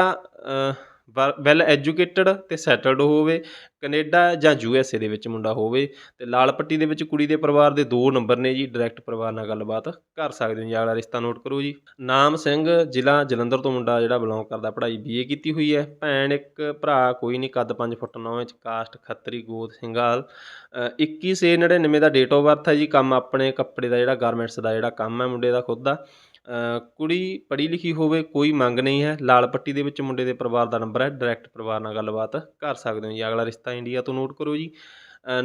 ਵੈਲ ਐਜੂਕੇਟਡ ਅਤੇ ਸੈਟਲਡ ਹੋਵੇ ਕੈਨੇਡਾ ਜਾਂ ਯੂ ਐੱਸ ਏ ਦੇ ਵਿੱਚ ਮੁੰਡਾ ਹੋਵੇ ਅਤੇ ਲਾਲ ਪੱਟੀ ਦੇ ਵਿੱਚ ਕੁੜੀ ਦੇ ਪਰਿਵਾਰ ਦੇ ਦੋ ਨੰਬਰ ਨੇ ਜੀ ਡਾਇਰੈਕਟ ਪਰਿਵਾਰ ਨਾਲ ਗੱਲਬਾਤ ਕਰ ਸਕਦੇ ਹੋ ਜੀ ਅਗਲਾ ਰਿਸ਼ਤਾ ਨੋਟ ਕਰੋ ਜੀ। ਨਾਮ ਸਿੰਘ ਜ਼ਿਲ੍ਹਾ ਜਲੰਧਰ ਤੋਂ ਮੁੰਡਾ ਜਿਹੜਾ ਬਿਲੋਂਗ ਕਰਦਾ ਪੜ੍ਹਾਈ ਬੀਏ ਕੀਤੀ ਹੋਈ ਹੈ। ਭੈਣ ਇੱਕ ਭਰਾ ਕੋਈ ਨਹੀਂ ਕੱਦ 5 ਫੁੱਟ 9 ਇੰਚ ਕਾਸਟ ਖੱਤਰੀ ਗੋਤ ਸਿੰਘਾਲ ਅ, 21 ਸੇ 99 ਦਾ ਡੇਟ ਆਫ ਬਰਥ ਹੈ ਜੀ ਕੰਮ ਆਪਣੇ ਕੱਪੜੇ ਦਾ ਜਿਹੜਾ ਗਾਰਮੈਂਟਸ ਦਾ ਜਿਹੜਾ ਕੰਮ ਹੈ ਮੁੰਡੇ ਦਾ ਖੁਦ ਦਾ। ਕੁੜੀ ਪੜ੍ਹੀ ਲਿਖੀ ਹੋਵੇ, ਕੋਈ ਮੰਗ ਨਹੀਂ ਹੈ। ਲਾਲ ਪੱਟੀ ਦੇ ਵਿੱਚ ਮੁੰਡੇ ਦੇ ਪਰਿਵਾਰ ਦਾ ਨੰਬਰ ਹੈ। ਡਾਇਰੈਕਟ ਪਰਿਵਾਰ ਨਾਲ ਗੱਲਬਾਤ ਕਰ ਸਕਦੇ ਹੋ ਜੀ। ਅਗਲਾ ਰਿਸ਼ਤਾ ਇੰਡੀਆ ਤੋਂ ਨੋਟ ਕਰੋ ਜੀ।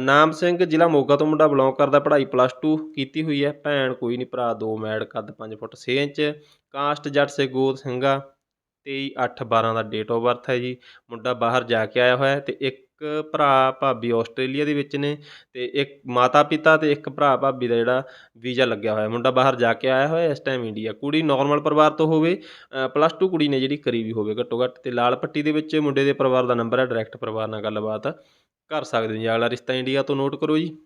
ਨਾਮ ਸਿੰਘ, ਜ਼ਿਲ੍ਹਾ ਮੋਗਾ ਤੋਂ ਮੁੰਡਾ ਬਿਲੋਂਗ ਕਰਦਾ। ਪੜ੍ਹਾਈ ਪਲੱਸ 2 ਕੀਤੀ ਹੋਈ ਹੈ। ਭੈਣ ਕੋਈ ਨਹੀਂ, ਭਰਾ ਦੋ ਮੈਡ ਕੱਦ 5 ਫੁੱਟ 6 ਇੰਚ। ਕਾਸਟ ਜੱਟ ਸੇ ਗੋਦ ਸਿੰਘਾ। 23 8 12 ਦਾ ਡੇਟ ਆਫ ਬਰਥ ਹੈ ਜੀ। ਮੁੰਡਾ ਬਾਹਰ ਜਾ ਕੇ ਆਇਆ ਹੋਇਆ ਹੈ ਤੇ ਇੱਕ ਇੱਕ ਭਰਾ ਭਾਬੀ ਆਸਟ੍ਰੇਲੀਆ ਦੇ ਵਿੱਚ ਨੇ ਅਤੇ ਇੱਕ ਮਾਤਾ ਪਿਤਾ ਅਤੇ ਇੱਕ ਭਰਾ ਭਾਬੀ ਦਾ ਜਿਹੜਾ ਵੀਜ਼ਾ ਲੱਗਿਆ ਹੋਇਆ। ਮੁੰਡਾ ਬਾਹਰ ਜਾ ਕੇ ਆਇਆ ਹੋਇਆ ਇਸ ਟਾਈਮ ਇੰਡੀਆ ਕੁੜੀ ਨੋਰਮਲ ਪਰਿਵਾਰ ਤੋਂ ਹੋਵੇ ਪਲੱਸ 2 ਕੁੜੀ ਨੇ ਜਿਹੜੀ ਕਰੀਬੀ ਹੋਵੇ ਘੱਟੋ ਘੱਟ ਅਤੇ ਲਾਲ ਪੱਟੀ ਦੇ ਵਿੱਚ ਮੁੰਡੇ ਦੇ ਪਰਿਵਾਰ ਦਾ ਨੰਬਰ ਹੈ ਡਾਇਰੈਕਟ ਪਰਿਵਾਰ ਨਾਲ ਗੱਲਬਾਤ ਕਰ ਸਕਦੇ ਹੋ ਜੀ। ਅਗਲਾ ਰਿਸ਼ਤਾ ਇੰਡੀਆ ਤੋਂ ਨੋਟ ਕਰੋ ਜੀ।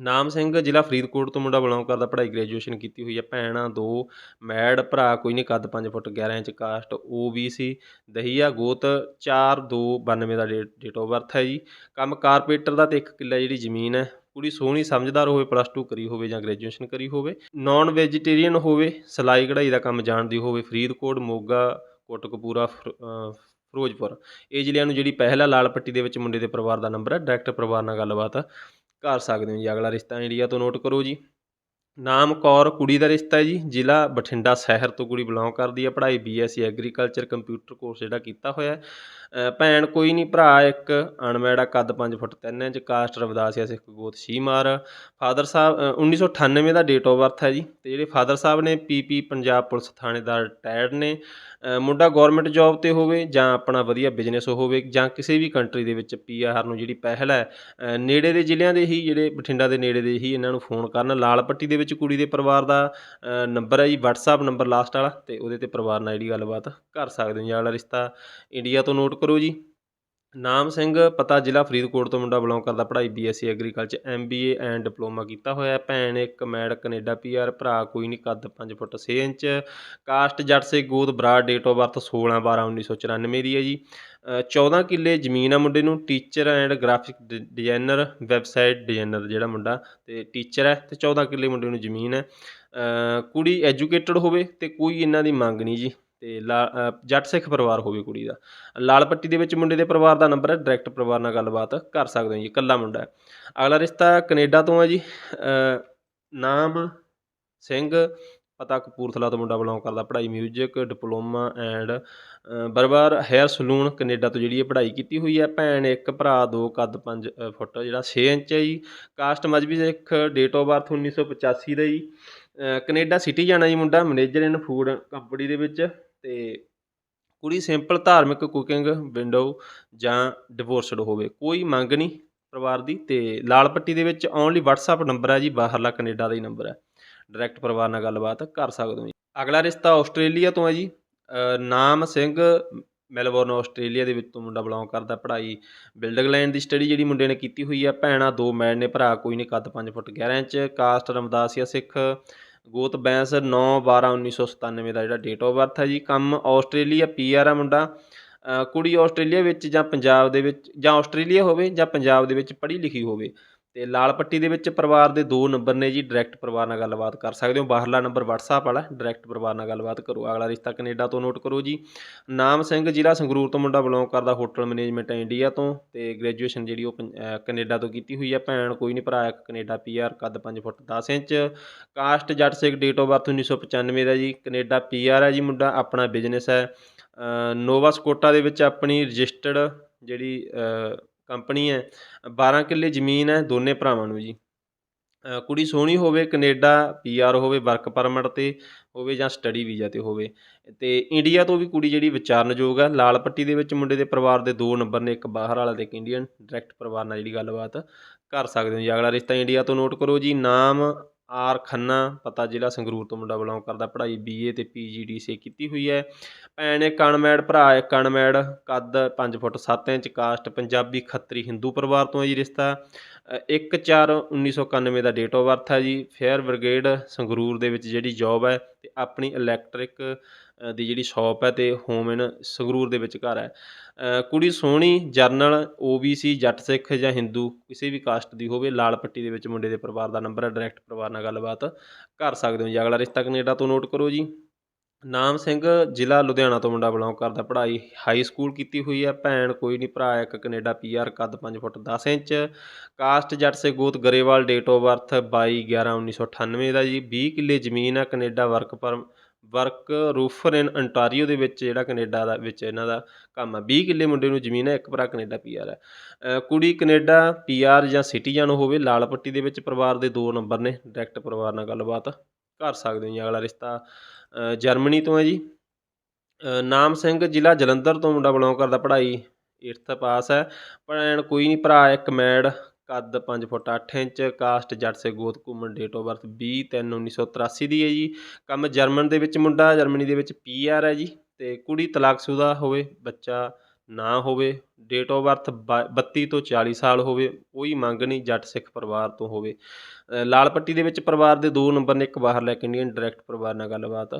ਨਾਮ ਸਿੰਘ, ਜ਼ਿਲ੍ਹਾ ਫਰੀਦਕੋਟ ਤੋਂ ਮੁੰਡਾ ਬਿਲੋਂਗ ਕਰਦਾ, ਪੜ੍ਹਾਈ ਗ੍ਰੈਜੂਏਸ਼ਨ ਕੀਤੀ ਹੋਈ ਹੈ, ਭੈਣਾਂ ਦੋ ਮੈੜ ਭਰਾ ਕੋਈ ਨਹੀਂ, ਕੱਦ 5 foot 11 inch caste OBC Dahiya, ਗੋਤ 4 2 92 ਦਾ ਡੇਟ ਡੇਟ ਆਫ ਬਰਥ ਹੈ ਜੀ। ਕੰਮ ਕਾਰਪੇਟਰ ਦਾ ਤੇ ਇੱਕ ਕਿੱਲਾ ਜਿਹੜੀ ਜ਼ਮੀਨ ਹੈ, ਕੁੜੀ ਸੋਹਣੀ, ਸਮਝਦਾਰ ਹੋਵੇ ਪਲੱਸ 2 ਕਰੀ ਹੋਵੇ ਜਾਂ ਗ੍ਰੈਜੂਏਸ਼ਨ ਕਰੀ ਹੋਵੇ ਨਾਨ ਵੈਜੀਟੇਰੀਅਨ ਹੋਵੇ, ਸਿਲਾਈ ਕਢਾਈ ਦਾ ਕੰਮ ਜਾਣਦੀ ਹੋਵੇ, ਫਰੀਦਕੋਟ, ਮੋਗਾ, ਕੋਟਕਪੂਰਾ ਫਿਰ- ਫਿਰੋਜ਼ਪੁਰ। ਇਹ ਜ਼ਿਲ੍ਹਿਆਂ ਨੂੰ ਜਿਹੜੀ ਪਹਿਲਾ ਲਾਲ ਪੱਟੀ ਦੇ ਵਿੱਚ ਮੁੰਡੇ ਦੇ ਪਰਿਵਾਰ ਦਾ ਨੰਬਰ ਹੈ ਡਾਇਰੈਕਟ ਪਰਿਵਾਰ ਨਾਲ ਗੱਲਬਾਤ ਕਰ ਸਕਦੇ ਹੋ ਜੀ। ਅਗਲਾ ਰਿਸ਼ਤਾ ਇੰਡੀਆ ਤੋਂ ਨੋਟ ਕਰੋ ਜੀ। ਨਾਮ ਕੌਰ, ਕੁੜੀ ਦਾ ਰਿਸ਼ਤਾ ਹੈ ਜੀ। ਜ਼ਿਲ੍ਹਾ ਬਠਿੰਡਾ ਸ਼ਹਿਰ ਤੋਂ ਕੁੜੀ ਬਿਲੋਂਗ ਕਰਦੀ ਹੈ। ਪੜ੍ਹਾਈ ਬੀਐਸਸੀ ਐਗਰੀਕਲਚਰ ਕੰਪਿਊਟਰ ਕੋਰਸ ਜਿਹੜਾ ਕੀਤਾ ਹੋਇਆ ਭੈਣ ਕੋਈ ਨਹੀਂ ਭਰਾ ਇੱਕ ਅਣਮੈੜ ਆ ਕੱਦ 5 ਫੁੱਟ 3 ਇੰਚ ਕਾਸਟ ਰਵਦਾਸੀਆ ਸਿੱਖ ਗੋਤ ਛੀਮਾਰ ਫਾਦਰ ਸਾਹਿਬ ਅ, 1998 ਦਾ ਡੇਟ ਆਫ ਬਰਥ ਹੈ ਜੀ। ਤੇ ਜਿਹੜੇ ਫਾਦਰ ਸਾਹਿਬ ਨੇ ਪੀਪੀ ਪੰਜਾਬ ਪੁਲਿਸ ਥਾਣੇਦਾਰ ਰਿਟਾਇਰਡ ਨੇ ਮੁੰਡਾ ਗਵਰਨਮੈਂਟ ਜੌਬ ਤੇ ਹੋਵੇ ਜਾਂ ਆਪਣਾ ਵਧੀਆ ਬਿਜ਼ਨਸ ਹੋਵੇ ਜਾਂ ਕਿਸੇ ਵੀ ਕੰਟਰੀ ਦੇ ਵਿੱਚ ਪੀਆਰ ਨੂੰ ਜਿਹੜੀ ਪਹਿਲ ਹੈ ਨੇੜੇ ਦੇ ਜ਼ਿਲ੍ਹਿਆਂ ਦੇ ਹੀ ਜਿਹੜੇ ਬਠਿੰਡਾ ਦੇ ਨੇੜੇ ਦੇ ਹੀ ਇਹਨਾਂ ਨੂੰ ਫੋਨ ਕਰਨ। ਲਾਲ ਪੱਟੀ ਦੇ ਵਿੱਚ ਕੁੜੀ ਦੇ ਪਰਿਵਾਰ ਦਾ ਨੰਬਰ ਹੈ ਜੀ WhatsApp ਨੰਬਰ ਲਾਸਟ ਵਾਲਾ ਤੇ ਉਹਦੇ ਤੇ ਪਰਿਵਾਰ ਨਾਲ ਜਿਹੜੀ ਗੱਲਬਾਤ ਕਰ ਸਕਦੇ ਹੋ। ਜੀ ਵਾਲਾ ਰਿਸ਼ਤਾ ਇੰਡੀਆ ਤੋਂ ਨੋਟ ਕਰੋ ਜੀ। ਨਾਮ ਸਿੰਘ ਪਤਾ ਜ਼ਿਲ੍ਹਾ ਫਰੀਦਕੋਟ ਤੋਂ ਮੁੰਡਾ ਬਿਲੋਂਗ ਕਰਦਾ ਪੜ੍ਹਾਈ BSc agriculture MBA and diploma ਕੀਤਾ ਹੋਇਆ ਭੈਣ ਇੱਕ ਮੈਡ ਕੈਨੇਡਾ ਪੀਆਰ ਭਰਾ ਕੋਈ ਨਹੀਂ ਕੱਦ 5 ਫੁੱਟ 6 ਇੰਚ। ਕਾਸਟ ਜੱਟ ਸੇ ਗੋਦ ਬਰਾ ਡੇਟ ਆਫ ਬਰਥ 16 12 1994 ਦੀ ਹੈ ਜੀ। ਅ, 14 ਕਿੱਲੇ ਜ਼ਮੀਨ ਆ ਮੁੰਡੇ ਨੂੰ teacher and graphic designer website designer ਜਿਹੜਾ ਮੁੰਡਾ ਤੇ ਟੀਚਰ ਹੈ ਤੇ 14 ਕਿੱਲੇ ਮੁੰਡੇ ਨੂੰ ਜ਼ਮੀਨ ਹੈ। ਕੁੜੀ ਐਜੂਕੇਟਡ ਹੋਵੇ ਤੇ ਕੋਈ ਇਹਨਾਂ ਦੀ ਮੰਗ ਨਹੀਂ ਜੀ। ਤੇ ਲਾ ਜੱਟ ਸਿੱਖ ਪਰਿਵਾਰ ਹੋਵੇ ਕੁੜੀ ਦਾ। ਲਾਲ ਪੱਟੀ ਦੇ ਵਿੱਚ ਮੁੰਡੇ ਦੇ ਪਰਿਵਾਰ ਦਾ ਨੰਬਰ ਹੈ ਡਾਇਰੈਕਟ ਪਰਿਵਾਰ ਨਾਲ ਗੱਲਬਾਤ ਕਰ ਸਕਦੇ ਹੋ ਜੀ ਇਕੱਲਾ ਮੁੰਡਾ ਹੈ। ਅਗਲਾ ਰਿਸ਼ਤਾ ਕੈਨੇਡਾ ਤੋਂ ਹੈ ਜੀ ਨਾਮ ਸਿੰਘ ਪਤਾ ਕਪੂਰਥਲਾ ਤੋਂ ਮੁੰਡਾ ਬਿਲੋਂਗ ਕਰਦਾ ਪੜ੍ਹਾਈ music diploma and barber hair salon Canada ਤੋਂ ਜਿਹੜੀ ਇਹ ਪੜ੍ਹਾਈ ਕੀਤੀ ਹੋਈ ਹੈ ਭੈਣ ਇੱਕ ਭਰਾ ਦੋ ਕੱਦ 5 ਫੁੱਟ ਜਿਹੜਾ 6 ਇੰਚ ਹੈ ਜੀ। Caste Mazhabi Sikh date of birth 1985 ਦਾ ਜੀ। ਅ, ਕੈਨੇਡਾ ਸਿਟੀ ਜਾਣਾ ਜੀ ਮੁੰਡਾ ਮੈਨੇਜਰ ਇਨ ਫੂਡ ਕੰਪਨੀ ਦੇ ਵਿੱਚ। ਤੇ ਕੁੜੀ ਸਿੰਪਲ ਧਾਰਮਿਕ ਕੁਕਿੰਗ ਵਿੰਡੋ ਜਾਂ ਡਿਵੋਰਸਡ ਹੋਵੇ, ਕੋਈ ਮੰਗ ਨਹੀਂ ਪਰਿਵਾਰ ਦੀ ਤੇ ਲਾਲ ਪੱਟੀ ਦੇ ਵਿੱਚ ਓਨਲੀ WhatsApp ਨੰਬਰ ਹੈ ਜੀ, ਬਾਹਰਲਾ ਕੈਨੇਡਾ ਦਾ ਹੀ ਨੰਬਰ ਹੈ ਡਾਇਰੈਕਟ ਪਰਿਵਾਰ ਨਾਲ ਗੱਲਬਾਤ ਕਰ ਸਕਦੇ ਹੋ ਜੀ। ਅਗਲਾ ਰਿਸ਼ਤਾ ਆਸਟ੍ਰੇਲੀਆ ਤੋਂ ਹੈ ਜੀ। ਨਾਮ ਸਿੰਘ ਮੈਲਬੌਰਨ, ਆਸਟ੍ਰੇਲੀਆ ਦੇ ਵਿੱਚ ਤੋਂ ਮੁੰਡਾ ਬਿਲੋਂਗ ਕਰਦਾ। ਪੜ੍ਹਾਈ ਬਿਲਡਿੰਗ ਲਾਈਨ ਦੀ ਸਟੱਡੀ ਜਿਹੜੀ ਮੁੰਡੇ ਨੇ ਕੀਤੀ ਹੋਈ ਹੈ ਭੈਣਾਂ ਦੋ ਮੈਨ ਨੇ, ਭਰਾ ਕੋਈ ਨਹੀਂ, ਕੱਦ 5 ਫੁੱਟ 11 ਇੰਚ ਕਾਸਟ ਰਮਦਾਸੀਆ ਸਿੱਖ ਗੋਤ ਬੈਂਸ 9 12 1997 ਦਾ ਜਿਹੜਾ ਡੇਟ ਆਫ ਬਰਥ ਹੈ ਜੀ। ਕੰਮ ਆਸਟ੍ਰੇਲੀਆ ਪੀਆਰ ਆ ਮੁੰਡਾ। ਕੁੜੀ ਆਸਟ੍ਰੇਲੀਆ ਵਿੱਚ ਜਾਂ ਪੰਜਾਬ ਦੇ ਵਿੱਚ ਜਾਂ ਆਸਟ੍ਰੇਲੀਆ ਹੋਵੇ ਜਾਂ ਪੰਜਾਬ ਦੇ ਵਿੱਚ ਪੜ੍ਹੀ ਲਿਖੀ ਹੋਵੇ। ਤੇ ਲਾਲ ਪੱਟੀ ਦੇ ਵਿੱਚ ਪਰਿਵਾਰ ਦੇ ਦੋ ਨੰਬਰ ਨੇ ਜੀ ਡਾਇਰੈਕਟ ਪਰਿਵਾਰ ਨਾਲ ਗੱਲਬਾਤ ਕਰ ਸਕਦੇ ਹੋ। ਬਾਹਰਲਾ ਨੰਬਰ WhatsApp ਵਾਲਾ ਡਾਇਰੈਕਟ ਪਰਿਵਾਰ ਨਾਲ ਗੱਲਬਾਤ ਕਰੋ। ਅਗਲਾ ਰਿਸ਼ਤਾ ਕੈਨੇਡਾ ਤੋਂ ਨੋਟ ਕਰੋ ਜੀ। ਨਾਮ ਸਿੰਘ ਜ਼ਿਲ੍ਹਾ ਸੰਗਰੂਰ ਤੋਂ ਮੁੰਡਾ ਬਿਲੋਂਗ ਕਰਦਾ ਹੋਟਲ ਮੈਨੇਜਮੈਂਟ ਇੰਡੀਆ ਤੋਂ ਤੇ ਗ੍ਰੈਜੂਏਸ਼ਨ ਜਿਹੜੀ ਉਹ ਪੰ- ਅ, ਕੈਨੇਡਾ ਤੋਂ ਕੀਤੀ ਹੋਈ ਹੈ। ਭੈਣ ਕੋਈ ਨਹੀਂ ਭਰਾ ਇੱਕ ਕੈਨੇਡਾ ਪੀਆਰ ਕੱਦ 5 foot 10 inch. Caste Jatt Singh date of birth 1995 ਦਾ ਜੀ। ਕੈਨੇਡਾ ਪੀਆਰ ਹੈ ਜੀ ਮੁੰਡਾ ਆਪਣਾ ਬਿਜ਼ਨਸ ਹੈ। ਨੋਵਾ ਸਕੋਟਾ ਦੇ ਵਿੱਚ ਆਪਣੀ ਰਜਿਸਟਰਡ ਜਿਹੜੀ ਕੰਪਨੀ ਹੈ। 12 ਕਿੱਲੇ ਜ਼ਮੀਨ ਹੈ ਦੋਨੇ ਭਰਾਵਾਂ ਨੂੰ ਜੀ। ਕੁੜੀ ਸੋਹਣੀ ਹੋਵੇ, ਕੈਨੇਡਾ ਪੀਆਰ ਹੋਵੇ, ਵਰਕ ਪਰਮਿਟ ਤੇ ਹੋਵੇ ਜਾਂ ਸਟੱਡੀ ਵੀਜ਼ਾ ਤੇ ਹੋਵੇ। ਤੇ ਇੰਡੀਆ ਤੋਂ ਵੀ ਕੁੜੀ ਜਿਹੜੀ ਵਿਚਾਰਨਯੋਗ ਆ ਲਾਲ ਪੱਟੀ ਦੇ ਵਿੱਚ ਮੁੰਡੇ ਦੇ ਪਰਿਵਾਰ ਦੇ ਦੋ ਨੰਬਰ ਨੇ, ਇੱਕ ਬਾਹਰ ਵਾਲਾ ਤੇ ਇੱਕ ਇੰਡੀਅਨ। ਡਾਇਰੈਕਟ ਪਰਿਵਾਰ ਨਾਲ ਜਿਹੜੀ ਗੱਲਬਾਤ ਕਰ ਸਕਦੇ ਹੋ ਜੀ। ਅਗਲਾ ਰਿਸ਼ਤਾ ਇੰਡੀਆ ਤੋਂ ਨੋਟ ਕਰੋ ਜੀ। ਨਾਮ ਆਰ ਖੰਨਾ ਪਤਾ ਜ਼ਿਲ੍ਹਾ ਸੰਗਰੂਰ ਤੋਂ ਮੁੰਡਾ ਬਿਲੋਂਗ ਕਰਦਾ ਪੜ੍ਹਾਈ ਬੀਏ ਤੇ ਪੀਜੀਡੀਸੀ ਕੀਤੀ ਹੋਈ ਹੈ। ਭੈਣ ਇੱਕ ਅਣਮੈਡ ਭਰਾ ਇੱਕ ਅਣਮੈਡ ਕੱਦ 5 foot 7 inch caste Punjabi Khatri Hindu ਪਰਿਵਾਰ ਤੋਂ ਹੈ ਜੀ ਰਿਸ਼ਤਾ। ਅ, ਇੱਕ ਚਾਰ 1991 ਦਾ ਡੇਟ ਆਫ ਬਰਥ ਹੈ ਜੀ। ਫੇਅਰ ਬ੍ਰਿਗੇਡ ਸੰਗਰੂਰ ਦੇ ਵਿੱਚ ਜਿਹੜੀ ਜੌਬ ਹੈ ਤੇ ਆਪਣੀ ਇਲੈਕਟ੍ਰਿਕ ਦੀ ਜਿਹੜੀ ਸ਼ਾਪ ਹੈ ਤੇ ਹੋਮ ਇਨ ਸੰਗਰੂਰ ਦੇ ਵਿੱਚ ਘਰ ਹੈ ਕੁੜੀ ਸੋਹਣੀ, ਜਰਨਲ ਓਬੀਸੀ ਜੱਟ ਸਿੱਖ ਜਾਂ ਹਿੰਦੂ, ਕਿਸੇ ਵੀ ਕਾਸਟ ਦੀ ਹੋਵੇ, ਲਾਲ ਪੱਟੀ ਦੇ ਵਿੱਚ ਮੁੰਡੇ ਦੇ ਪਰਿਵਾਰ ਦਾ ਨੰਬਰ ਹੈ ਡਾਇਰੈਕਟ ਪਰਿਵਾਰ ਨਾਲ ਗੱਲਬਾਤ ਕਰ ਸਕਦੇ ਹੋ ਜੀ। ਅਗਲਾ ਰਿਸ਼ਤਾ ਕੈਨੇਡਾ ਤੋਂ ਨੋਟ ਕਰੋ ਜੀ। ਨਾਮ ਸਿੰਘ, ਜ਼ਿਲ੍ਹਾ ਲੁਧਿਆਣਾ ਤੋਂ ਮੁੰਡਾ ਬਿਲੋਂਗ ਕਰਦਾ। ਪੜ੍ਹਾਈ ਹਾਈ ਸਕੂਲ ਕੀਤੀ ਹੋਈ ਹੈ। ਭੈਣ ਕੋਈ ਨਹੀਂ, ਭਰਾ ਇੱਕ ਕੈਨੇਡਾ ਪੀਆਰ ਕੱਦ 5 ਫੁੱਟ 10 ਇੰਚ। ਕਾਸਟ ਜੱਟ ਸੇ ਗੋਤ ਗਰੇਵਾਲ ਡੇਟ ਆਫ ਬਰਥ 22 11 1998 ਦਾ ਜੀ। 20 ਕਿੱਲੇ ਜ਼ਮੀਨ ਹੈ, Canada work perm work roofer in Ontario ਦੇ ਵਿੱਚ ਜਿਹੜਾ ਕੈਨੇਡਾ ਦਾ ਵਿੱਚ ਇਹਨਾਂ ਦਾ ਕੰਮ ਹੈ 20 ਕਿੱਲੇ ਮੁੰਡੇ ਨੂੰ ਜ਼ਮੀਨ ਹੈ ਇੱਕ ਭਰਾ ਕੈਨੇਡਾ ਪੀਆਰ ਹੈ। ਅ, ਕੁੜੀ ਕੈਨੇਡਾ ਪੀਆਰ ਜਾਂ ਸਿਟੀਜ਼ਨ ਹੋਵੇ ਲਾਲ ਪੱਟੀ ਦੇ ਵਿੱਚ ਪਰਿਵਾਰ ਦੇ ਦੋ ਨੰਬਰ ਨੇ ਡਾਇਰੈਕਟ ਪਰਿਵਾਰ ਨਾਲ ਗੱਲਬਾਤ ਕਰ ਸਕਦੇ ਹੋ ਜੀ ਅਗਲਾ ਰਿਸ਼ਤਾ। ਜਰਮਨੀ ਤੋਂ ਹੈ ਜੀ। ਨਾਮ ਸਿੰਘ ਜ਼ਿਲ੍ਹਾ ਜਲੰਧਰ ਤੋਂ ਮੁੰਡਾ ਬਿਲੋਂਗ ਕਰਦਾ ਪੜ੍ਹਾਈ 8th ਪਾਸ ਹੈ। ਭੈਣ ਕੋਈ ਨਹੀਂ ਭਰਾ ਇੱਕ ਮੈਡ ਕੱਦ 5 ਫੁੱਟ 8 ਇੰਚ, ਕਾਸਟ ਜੱਟ ਸੇ ਗੋਤ ਘੁੰਮਣ ਡੇਟ ਆਫ ਬਰਥ 20 3 1983 ਦੀ ਹੈ ਜੀ। ਕੰਮ ਜਰਮਨ ਦੇ ਵਿੱਚ ਮੁੰਡਾ, ਜਰਮਨੀ ਦੇ ਵਿੱਚ ਪੀਆਰ ਹੈ ਜੀ। ਤੇ ਕੁੜੀ ਤਲਾਕਸ਼ੁਦਾ ਹੋਵੇ, ਬੱਚਾ ਨਾ ਹੋਵੇ ਡੇਟ ਆਫ ਬਰਥ 32 ਤੋਂ 40 ਸਾਲ ਹੋਵੇ, ਕੋਈ ਮੰਗ ਨਹੀਂ ਜੱਟ ਸਿੱਖ ਪਰਿਵਾਰ ਤੋਂ ਹੋਵੇ। ਲਾਲ ਪੱਟੀ ਦੇ ਵਿੱਚ ਪਰਿਵਾਰ ਦੇ ਦੋ ਨੰਬਰ ਨੇ, ਇੱਕ ਬਾਹਰ ਲੈ ਕੇ ਇੰਡੀਅਨ ਡਾਇਰੈਕਟ ਪਰਿਵਾਰ ਨਾਲ ਗੱਲਬਾਤ।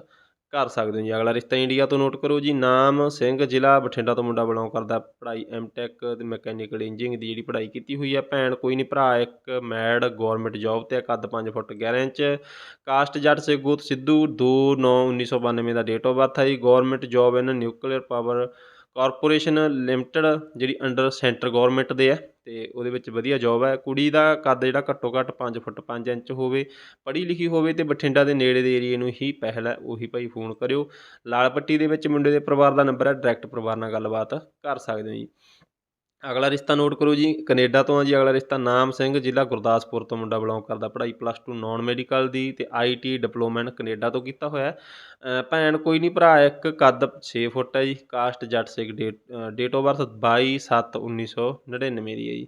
ਕਰ ਸਕਦੇ ਹੋ ਜੀ। ਅਗਲਾ ਰਿਸ਼ਤਾ ਇੰਡੀਆ ਤੋਂ ਨੋਟ ਕਰੋ ਜੀ। ਨਾਮ ਸਿੰਘ ਜ਼ਿਲ੍ਹਾ ਬਠਿੰਡਾ ਤੋਂ ਮੁੰਡਾ ਬਿਲੋਂਗ ਕਰਦਾ ਪੜ੍ਹਾਈ ਐਮਟੈਕ ਤੇ ਮੈਕੈਨੀਕਲ ਇੰਜੀਨੀਅਰਿੰਗ ਦੀ ਜਿਹੜੀ ਪੜ੍ਹਾਈ ਕੀਤੀ ਹੋਈ ਹੈ ਭੈਣ ਕੋਈ ਨਹੀਂ ਭਰਾ ਇੱਕ ਮੈਡ ਗਵਰਨਮੈਂਟ ਜੌਬ ਤੇ ਹੈ, ਕੱਦ 5 ਫੁੱਟ 11 ਇੰਚ। ਕਾਸਟ ਜੱਟ ਸੇ ਗੋਤ ਸਿੱਧੂ 2 9 1992 ਦਾ ਡੇਟ ਆਫ ਬਰਥ ਹੈ ਜੀ। Government job in nuclear power corporation limited ਜਿਹੜੀ ਅੰਡਰ ਸੈਂਟਰ ਗੌਰਮੈਂਟ ਦੇ ਹੈ ਅਤੇ ਉਹਦੇ ਵਿੱਚ ਵਧੀਆ ਜੋਬ ਹੈ ਕੁੜੀ ਦਾ ਕੱਦ ਜਿਹੜਾ ਘੱਟੋ ਘੱਟ ਪੰਜ ਫੁੱਟ ਪੰਜ ਇੰਚ ਹੋਵੇ, ਪੜ੍ਹੀ ਲਿਖੀ ਹੋਵੇ ਅਤੇ ਬਠਿੰਡਾ ਦੇ ਨੇੜੇ ਦੇ ਏਰੀਏ ਨੂੰ ਹੀ ਪਹਿਲ ਹੈ ਉਹੀ ਭਾਈ ਫੋਨ ਕਰਿਓ। ਲਾਲ ਪੱਟੀ ਦੇ ਵਿੱਚ ਮੁੰਡੇ ਦੇ ਪਰਿਵਾਰ ਦਾ ਨੰਬਰ ਹੈ ਡਾਇਰੈਕਟ ਪਰਿਵਾਰ ਨਾਲ ਗੱਲਬਾਤ ਕਰ ਸਕਦੇ ਹੋ ਜੀ। ਅਗਲਾ ਰਿਸ਼ਤਾ ਨੋਟ ਕਰੋ ਜੀ, ਕੈਨੇਡਾ ਤੋਂ ਆ ਜੀ, ਅਗਲਾ ਰਿਸ਼ਤਾ ਨਾਮ ਸਿੰਘ, ਜ਼ਿਲ੍ਹਾ ਗੁਰਦਾਸਪੁਰ ਤੋਂ ਮੁੰਡਾ ਬਿਲੋਂਗ ਕਰਦਾ, ਪੜ੍ਹਾਈ ਪਲੱਸ 2 ਨਾਨ ਮੈਡੀਕਲ ਦੀ ਤੇ ਆਈਟੀ ਡਿਪਲੋਮਾ ਇਨ ਕੈਨੇਡਾ ਤੋਂ ਕੀਤਾ ਹੋਇਆ ਭੈਣ ਕੋਈ ਨਹੀਂ, ਭਰਾ ਇੱਕ, ਕੱਦ 6 ਫੁੱਟ ਹੈ ਜੀ caste Jatt Sikh date date of birth 22 7 1999 ਦੀ ਹੈ ਜੀ।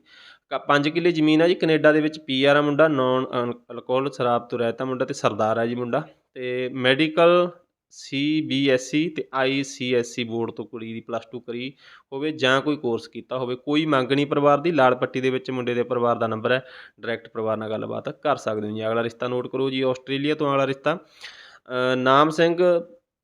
5 ਕਿੱਲੇ ਜ਼ਮੀਨ ਆ ਜੀ, ਕੈਨੇਡਾ ਦੇ ਵਿੱਚ ਪੀਆਰ ਆ ਮੁੰਡਾ ਨਾਨ ਅਲਕੋਹਲ ਸ਼ਰਾਬ ਤੋਂ ਰਹਿਤਾ ਮੁੰਡਾ ਤੇ ਸਰਦਾਰ ਹੈ ਜੀ ਮੁੰਡਾ। ਤੇ ਮੈਡੀਕਲ ਸੀਬੀਐਸਈ e ਤੇ ਆਈਸੀਐਸਈ e ਬੋਰਡ ਤੋਂ ਕੁੜੀ ਦੀ ਪਲੱਸ 2 ਕਰੀ ਹੋਵੇ ਜਾਂ ਕੋਈ ਕੋਰਸ ਕੀਤਾ ਹੋਵੇ, ਕੋਈ ਮੰਗ ਨਹੀਂ ਪਰਿਵਾਰ ਦੀ ਲਾਲ ਪੱਟੀ ਦੇ ਵਿੱਚ ਮੁੰਡੇ ਦੇ ਪਰਿਵਾਰ ਦਾ ਨੰਬਰ ਹੈ ਡਾਇਰੈਕਟ ਪਰਿਵਾਰ ਨਾਲ ਗੱਲਬਾਤ ਕਰ ਸਕਦੇ ਹੋ ਜੀ। ਅਗਲਾ ਰਿਸ਼ਤਾ ਨੋਟ ਕਰੋ ਜੀ, ਆਸਟ੍ਰੇਲੀਆ ਤੋਂ ਅਗਲਾ ਰਿਸ਼ਤਾ ਨਾਮ ਸਿੰਘ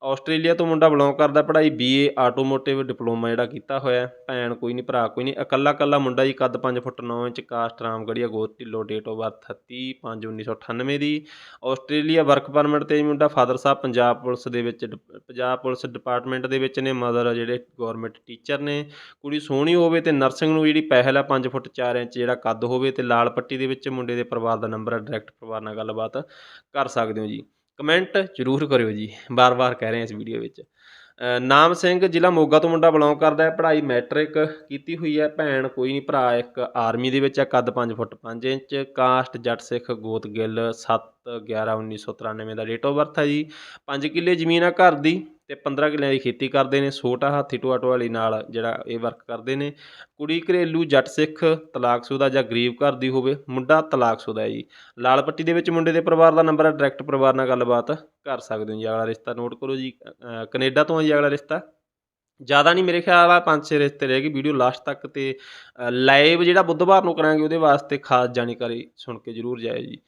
ਆਸਟ੍ਰੇਲੀਆ ਤੋਂ ਮੁੰਡਾ ਬਿਲੋਂਗ ਕਰਦਾ ਪੜ੍ਹਾਈ ਬੀਏ ਆਟੋਮੋਟਿਵ ਡਿਪਲੋਮਾ ਜਿਹੜਾ ਕੀਤਾ ਹੋਇਆ ਭੈਣ ਕੋਈ ਨਹੀਂ, ਭਰਾ ਕੋਈ ਨਹੀਂ, ਇਕੱਲਾ ਇਕੱਲਾ ਮੁੰਡਾ ਜੀ, ਕੱਦ 5 ਫੁੱਟ 9 ਇੰਚ ਕਾਸਟ ਰਾਮਗੜੀਆ ਗੋਤ ਢਿੱਲੋਂ ਡੇਟ ਆਫ ਬਰਥ 30 5 1998 ਦੀ। ਆਸਟ੍ਰੇਲੀਆ ਵਰਕ ਪਰਮਿਟ ਤੇ ਜੀ ਮੁੰਡਾ ਫਾਦਰ ਸਾਹਿਬ ਪੰਜਾਬ ਪੁਲਿਸ ਦੇ ਵਿੱਚ ਡਿਪ- ਪੰਜਾਬ ਪੁਲਿਸ ਡਿਪਾਰਟਮੈਂਟ ਦੇ ਵਿੱਚ ਨੇ ਮਦਰ ਜਿਹੜੇ ਗਵਰਨਮੈਂਟ ਟੀਚਰ ਨੇ। ਕੁੜੀ ਸੋਹਣੀ ਹੋਵੇ ਤੇ ਨਰਸਿੰਗ ਨੂੰ ਜਿਹੜੀ ਪਹਿਲ ਹੈ 5 ਫੁੱਟ 4 ਇੰਚ ਜਿਹੜਾ ਕੱਦ ਹੋਵੇ ਤੇ ਲਾਲ ਪੱਟੀ ਦੇ ਵਿੱਚ ਮੁੰਡੇ ਦੇ ਪਰਿਵਾਰ ਦਾ ਨੰਬਰ ਹੈ ਡਾਇਰੈਕਟ ਪਰਿਵਾਰ ਨਾਲ ਗੱਲਬਾਤ ਕਰ ਸਕਦੇ ਹੋ ਜੀ। ਕਮੈਂਟ ਜ਼ਰੂਰ ਕਰਿਓ ਜੀ ਬਾਰ-ਬਾਰ ਕਹਿ ਰਹੇ ਹਾਂ ਇਸ ਵੀਡੀਓ ਵਿੱਚ। ਨਾਮ ਸਿੰਘ ਜ਼ਿਲ੍ਹਾ ਮੋਗਾ ਤੋਂ ਮੁੰਡਾ ਬਿਲੋਂਗ ਕਰਦਾ ਹੈ, ਪੜ੍ਹਾਈ ਮੈਟ੍ਰਿਕ ਕੀਤੀ ਹੋਈ ਹੈ, ਭੈਣ ਕੋਈ ਨਹੀਂ, ਭਰਾ ਇੱਕ ਆਰਮੀ ਦੇ ਵਿੱਚ ਹੈ, ਕੱਦ 5 ਫੁੱਟ 5 ਇੰਚ ਕਾਸਟ ਜੱਟ, ਸਿੱਖ, ਗੋਤ, ਗਿੱਲ 7 11 1993 ਦਾ ਡੇਟ ਆਫ ਬਰਥ ਹੈ ਜੀ। 5 ਕਿੱਲੇ ਜ਼ਮੀਨ ਆ ਘਰ ਦੀ। ਤੇ 15 ਕਿੱਲਿਆਂ ਦੀ ਖੇਤੀ ਕਰਦੇ ਨੇ ਛੋਟਾ ਹਾਥੀ ਟੋਆ ਟੋਆਲੀ ਨਾਲ ਜਿਹੜਾ ਇਹ ਵਰਕ ਕਰਦੇ ਨੇ। ਕੁੜੀ ਘਰੇਲੂ ਜੱਟ ਸਿੱਖ ਤਲਾਕਸ਼ੁਦਾ ਜਾਂ ਗਰੀਬ ਘਰ ਦੀ ਹੋਵੇ ਮੁੰਡਾ ਤਲਾਕਸ਼ੁਦਾ ਹੈ ਜੀ। ਲਾਲ ਪੱਟੀ ਦੇ ਵਿੱਚ ਮੁੰਡੇ ਦੇ ਪਰਿਵਾਰ ਦਾ ਨੰਬਰ ਹੈ ਡਾਇਰੈਕਟ ਪਰਿਵਾਰ ਨਾਲ ਗੱਲਬਾਤ ਕਰ ਸਕਦੇ ਹੋ ਜੀ। ਅਗਲਾ ਰਿਸ਼ਤਾ ਨੋਟ ਕਰੋ ਜੀ ਅ, ਕੈਨੇਡਾ ਤੋਂ ਹੈ ਜੀ ਅਗਲਾ ਰਿਸ਼ਤਾ। ਜ਼ਿਆਦਾ ਨਹੀਂ ਮੇਰੇ ਖਿਆਲ ਆ ਪੰਜ ਛੇ ਰਿਸ਼ਤੇ ਰਹਿ ਗਏ ਵੀਡੀਓ ਲਾਸਟ ਤੱਕ ਤੇ ਲਾਈਵ ਜਿਹੜਾ ਬੁੱਧਵਾਰ ਨੂੰ ਕਰਾਂਗੇ ਉਹਦੇ ਵਾਸਤੇ ਖਾਸ ਜਾਣਕਾਰੀ ਸੁਣ ਕੇ ਜ਼ਰੂਰ ਜਾਇਓ ਜੀ।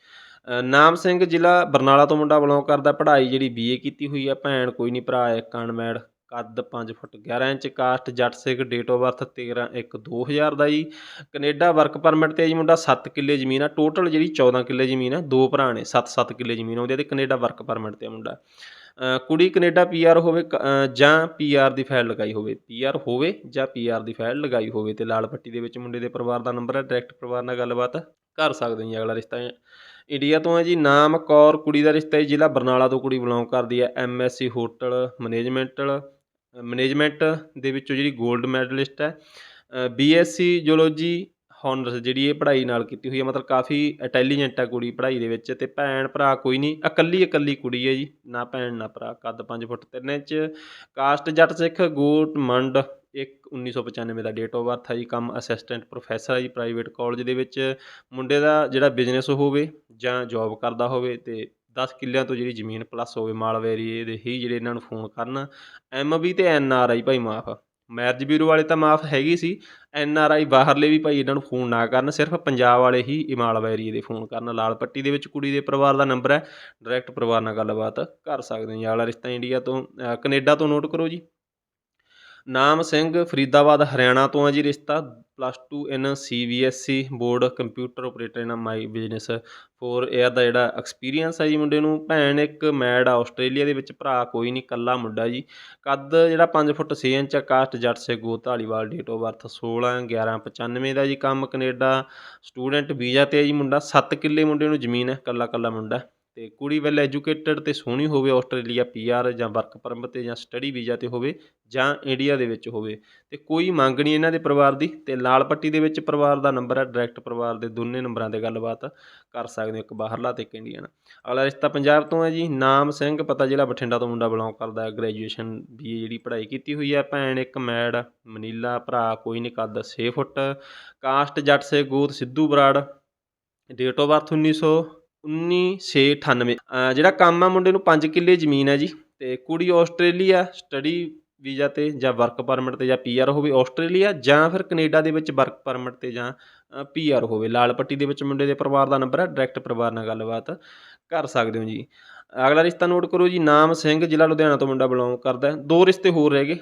ਨਾਮ ਸਿੰਘ ਜ਼ਿਲ੍ਹਾ ਬਰਨਾਲਾ ਤੋਂ ਮੁੰਡਾ ਬਿਲੋਂਗ ਕਰਦਾ ਪੜ੍ਹਾਈ ਜਿਹੜੀ ਬੀਏ ਕੀਤੀ ਹੋਈ ਹੈ ਭੈਣ ਕੋਈ ਨਹੀਂ ਭਰਾ ਇੱਕ ਅਨਮੈਡ ਕੱਦ 5 foot 11 inch caste Jatt Singh date of birth 13 1 2000 ਦਾ ਜੀ। ਕੈਨੇਡਾ ਵਰਕ ਪਰਮਿਟ ਤੇ ਜੀ ਮੁੰਡਾ 7 ਕਿੱਲੇ ਜ਼ਮੀਨ ਆ ਟੋਟਲ ਜਿਹੜੀ 14 ਕਿੱਲੇ ਜ਼ਮੀਨ ਆ ਦੋ ਭਰਾ ਨੇ 7-7 ਕਿੱਲੇ ਜ਼ਮੀਨ ਆਉਂਦੀ ਆ ਤੇ ਕੈਨੇਡਾ ਵਰਕ ਪਰਮਿਟ ਤੇ ਆ ਮੁੰਡਾ। ਅ, ਕੁੜੀ ਕੈਨੇਡਾ ਪੀਆਰ ਹੋਵੇ ਕ- ਅ, ਜਾਂ ਪੀਆਰ ਦੀ ਫਾਈਲ ਲਗਾਈ ਹੋਵੇ ਪੀਆਰ ਹੋਵੇ ਜਾਂ ਪੀਆਰ ਦੀ ਫਾਈਲ ਲਗਾਈ ਹੋਵੇ ਤੇ ਲਾਲ ਪੱਟੀ ਦੇ ਵਿੱਚ ਮੁੰਡੇ ਦੇ ਪਰਿਵਾਰ ਦਾ ਨੰਬਰ ਹੈ ਡਾਇਰੈਕਟ ਪਰਿਵਾਰ ਨਾਲ ਗੱਲਬਾਤ ਕਰ ਸਕਦੇ ਜੀ ਅਗਲਾ ਰਿਸ਼ਤਾ ਇੰਡੀਆ ਤੋਂ ਹੈ ਜੀ, ਨਾਮ ਕੌਰ, ਕੁੜੀ ਦਾ ਰਿਸ਼ਤਾ ਹੈ ਜ਼ਿਲ੍ਹਾ ਬਰਨਾਲਾ ਤੋਂ ਕੁੜੀ ਬਿਲੋਂਗ ਕਰਦੀ ਹੈ। ਐਮਐਸਸੀ ਹੋਟਲ ਮੈਨੇਜਮੈਂਟਲ ਮੈਨੇਜਮੈਂਟ ਦੇ ਵਿੱਚੋਂ ਜਿਹੜੀ 골ਡ ਮੈਡਲਿਸਟ ਹੈ ਬੀਐਸਸੀ ਜੂਲੋਜੀ ਹੌਨਰਸ ਜਿਹੜੀ ਇਹ ਪੜ੍ਹਾਈ ਨਾਲ ਕੀਤੀ ਹੋਈ ਹੈ, ਮਤਲਬ ਕਾਫੀ ਇੰਟੈਲੀਜੈਂਟ ਆ ਕੁੜੀ ਪੜ੍ਹਾਈ ਦੇ ਵਿੱਚ ਤੇ ਭੈਣ ਭਰਾ ਕੋਈ ਨਹੀਂ, ਇਕੱਲੀ ਇਕੱਲੀ ਕੁੜੀ ਹੈ ਜੀ, ਨਾ ਭੈਣ ਨਾ ਭਰਾ, ਕੱਦ 5 ਫੁੱਟ 3 ਇੰਚ ਕਾਸਟ ਜੱਟ ਸਿੱਖ, ਗੋਟ, ਮੰਡ ਇੱਕ 1995 ਦਾ ਡੇਟ ਆਫ ਬਰਥ ਹੈ ਜੀ ਕੰਮ ਅਸਿਸਟੈਂਟ ਪ੍ਰੋਫੈਸਰ ਹੈ ਜੀ ਪ੍ਰਾਈਵੇਟ ਕਾਲਜ ਦੇ ਵਿੱਚ। ਮੁੰਡੇ ਦਾ ਜਿਹੜਾ ਬਿਜ਼ਨਸ ਹੋਵੇ ਜਾਂ ਜੌਬ ਕਰਦਾ ਹੋਵੇ ਤੇ 10 ਕਿੱਲਿਆਂ ਤੋਂ ਜਿਹੜੀ ਜ਼ਮੀਨ ਪਲੱਸ ਹੋਵੇ ਮਾਲਵਾ ਏਰੀਏ ਦੇ ਹੀ ਜਿਹੜੇ ਇਹਨਾਂ ਨੂੰ ਫੋਨ ਕਰਨ। ਐਮ ਵੀ ਤੇ ਐਨ ਆਰ ਆਈ ਭਾਈ ਮਾਫ। ਮੈਰਿਜ ਬਿਊਰੋ ਵਾਲੇ ਤਾਂ ਮਾਫ ਹੈਗੀ ਸੀ। ਐਨ ਆਰ ਆਈ ਬਾਹਰਲੇ ਵੀ ਭਾਈ ਇਹਨਾਂ ਨੂੰ ਫੋਨ ਨਾ ਕਰਨ ਸਿਰਫ ਪੰਜਾਬ ਵਾਲੇ ਹੀ ਇਹ ਮਾਲਵਾ ਏਰੀਏ ਦੇ ਫੋਨ ਕਰਨ। ਲਾਲ ਪੱਟੀ ਦੇ ਵਿੱਚ ਕੁੜੀ ਦੇ ਪਰਿਵਾਰ ਦਾ ਨੰਬਰ ਹੈ ਡਾਇਰੈਕਟ ਪਰਿਵਾਰ ਨਾਲ ਗੱਲਬਾਤ ਕਰ ਸਕਦੇ ਜੀ। ਆਲਾ ਰਿਸ਼ਤਾ ਇੰਡੀਆ ਤੋਂ ਅ, ਕੈਨੇਡਾ ਤੋਂ ਨੋਟ ਕਰੋ ਜੀ। ਨਾਮ ਸਿੰਘ, ਫਰੀਦਾਬਾਦ, ਹਰਿਆਣਾ ਤੋਂ ਆ ਜੀ ਰਿਸ਼ਤਾ। Plus 2 in C B S E board computer operator in my business four year ਦਾ ਜਿਹੜਾ ਐਕਸਪੀਰੀਅੰਸ ਹੈ ਜੀ ਮੁੰਡੇ ਨੂੰ। ਭੈਣ ਇੱਕ ਮੈਡ ਆ, ਆਸਟ੍ਰੇਲੀਆ ਦੇ ਵਿੱਚ ਭਰਾ, ਕੋਈ ਨਹੀਂ ਕੱਲਾ ਮੁੰਡਾ ਜੀ। ਕੱਦ ਜਿਹੜਾ 5 ਫੁੱਟ 6 ਇੰਚ ਆ, ਕਾਸਟ ਜੱਟ ਸੇ ਗੋ ਧਾਲੀਵਾਲ ਡੇਟ ਆਫ ਬਰਥ 16 11 95 ਦਾ ਜੀ, ਕੰਮ ਕੈਨੇਡਾ। ਸਟੂਡੈਂਟ ਵੀਜ਼ਾ ਤੇ ਹੈ ਜੀ ਮੁੰਡਾ। 7 ਕਿੱਲੇ ਮੁੰਡੇ ਨੂੰ ਜ਼ਮੀਨ ਹੈ ਕੱਲਾ ਕੱਲਾ ਮੁੰਡਾ। ਅਤੇ ਕੁੜੀ ਵੈਲ ਐਜੂਕੇਟਡ ਅਤੇ ਸੋਹਣੀ ਹੋਵੇ ਆਸਟ੍ਰੇਲੀਆ ਪੀਆਰ ਜਾਂ ਵਰਕ ਪਰਮਿਟ ਤੇ ਜਾਂ ਸਟੱਡੀ ਵੀਜ਼ਾ ਤੇ ਹੋਵੇ ਜਾਂ ਇੰਡੀਆ ਦੇ ਵਿੱਚ ਹੋਵੇ ਅਤੇ ਕੋਈ ਮੰਗ ਨਹੀਂ ਇਹਨਾਂ ਦੇ ਪਰਿਵਾਰ ਦੀ ਅਤੇ ਲਾਲ ਪੱਟੀ ਦੇ ਵਿੱਚ ਪਰਿਵਾਰ ਦਾ ਨੰਬਰ ਹੈ ਡਾਇਰੈਕਟ ਪਰਿਵਾਰ ਦੇ ਦੋਨੇ ਨੰਬਰਾਂ ਤੇ ਗੱਲਬਾਤ ਕਰ ਸਕਦੇ ਹੋ ਇੱਕ ਬਾਹਰਲਾ ਤੇ ਇੱਕ ਇੰਡੀਅਨ ਅਗਲਾ ਰਿਸ਼ਤਾ ਪੰਜਾਬ ਤੋਂ ਹੈ ਜੀ, ਨਾਮ ਸਿੰਘ, ਪਤਾ ਜ਼ਿਲ੍ਹਾ ਬਠਿੰਡਾ ਤੋਂ ਮੁੰਡਾ ਬਿਲੋਂਗ ਕਰਦਾ ਹੈ ਗ੍ਰੈਜੂਏਸ਼ਨ ਬੀਏ ਜਿਹੜੀ ਪੜ੍ਹਾਈ ਕੀਤੀ ਹੋਈ ਹੈ ਭੈਣ ਇੱਕ ਮੈਡ ਮਨੀਲਾ ਭਰਾ ਕੋਈ ਨਹੀਂ ਕੱਦ 6 ਫੁੱਟ ਕਾਸਟ ਜੱਟ ਸੇ ਗੋਤ Sidhu Brar date of birth 1900 19698 ਅਹ ਜਿਹੜਾ ਕੰਮ ਆ ਮੁੰਡੇ ਨੂੰ 5 ਕਿੱਲੇ ਜ਼ਮੀਨ ਹੈ ਜੀ, ਤੇ ਕੁੜੀ ਆਸਟ੍ਰੇਲੀਆ ਸਟੱਡੀ ਵੀਜ਼ਾ ਤੇ ਜਾਂ ਵਰਕ ਪਰਮਿਟ ਤੇ ਜਾਂ ਪੀਆਰ ਹੋਵੇ ਆਸਟ੍ਰੇਲੀਆ ਜਾਂ ਫਿਰ ਕੈਨੇਡਾ ਦੇ ਵਿੱਚ ਵਰਕ ਪਰਮਿਟ ਤੇ ਜਾਂ ਪੀਆਰ ਹੋਵੇ। ਲਾਲ ਪੱਟੀ ਦੇ ਵਿੱਚ ਮੁੰਡੇ ਦੇ ਪਰਿਵਾਰ ਦਾ ਨੰਬਰ ਹੈ ਡਾਇਰੈਕਟ ਪਰਿਵਾਰ ਨਾਲ ਗੱਲਬਾਤ ਕਰ ਸਕਦੇ ਹੋ ਜੀ। ਅਗਲਾ ਰਿਸ਼ਤਾ ਨੋਟ ਕਰੋ ਜੀ, ਨਾਮ ਸਿੰਘ, ਜ਼ਿਲ੍ਹਾ ਲੁਧਿਆਣਾ ਤੋਂ ਮੁੰਡਾ ਬਿਲੋਂਗ ਕਰਦਾ ਹੈ। ਦੋ ਰਿਸ਼ਤੇ ਹੋਰ ਰਹਿ ਗਏ।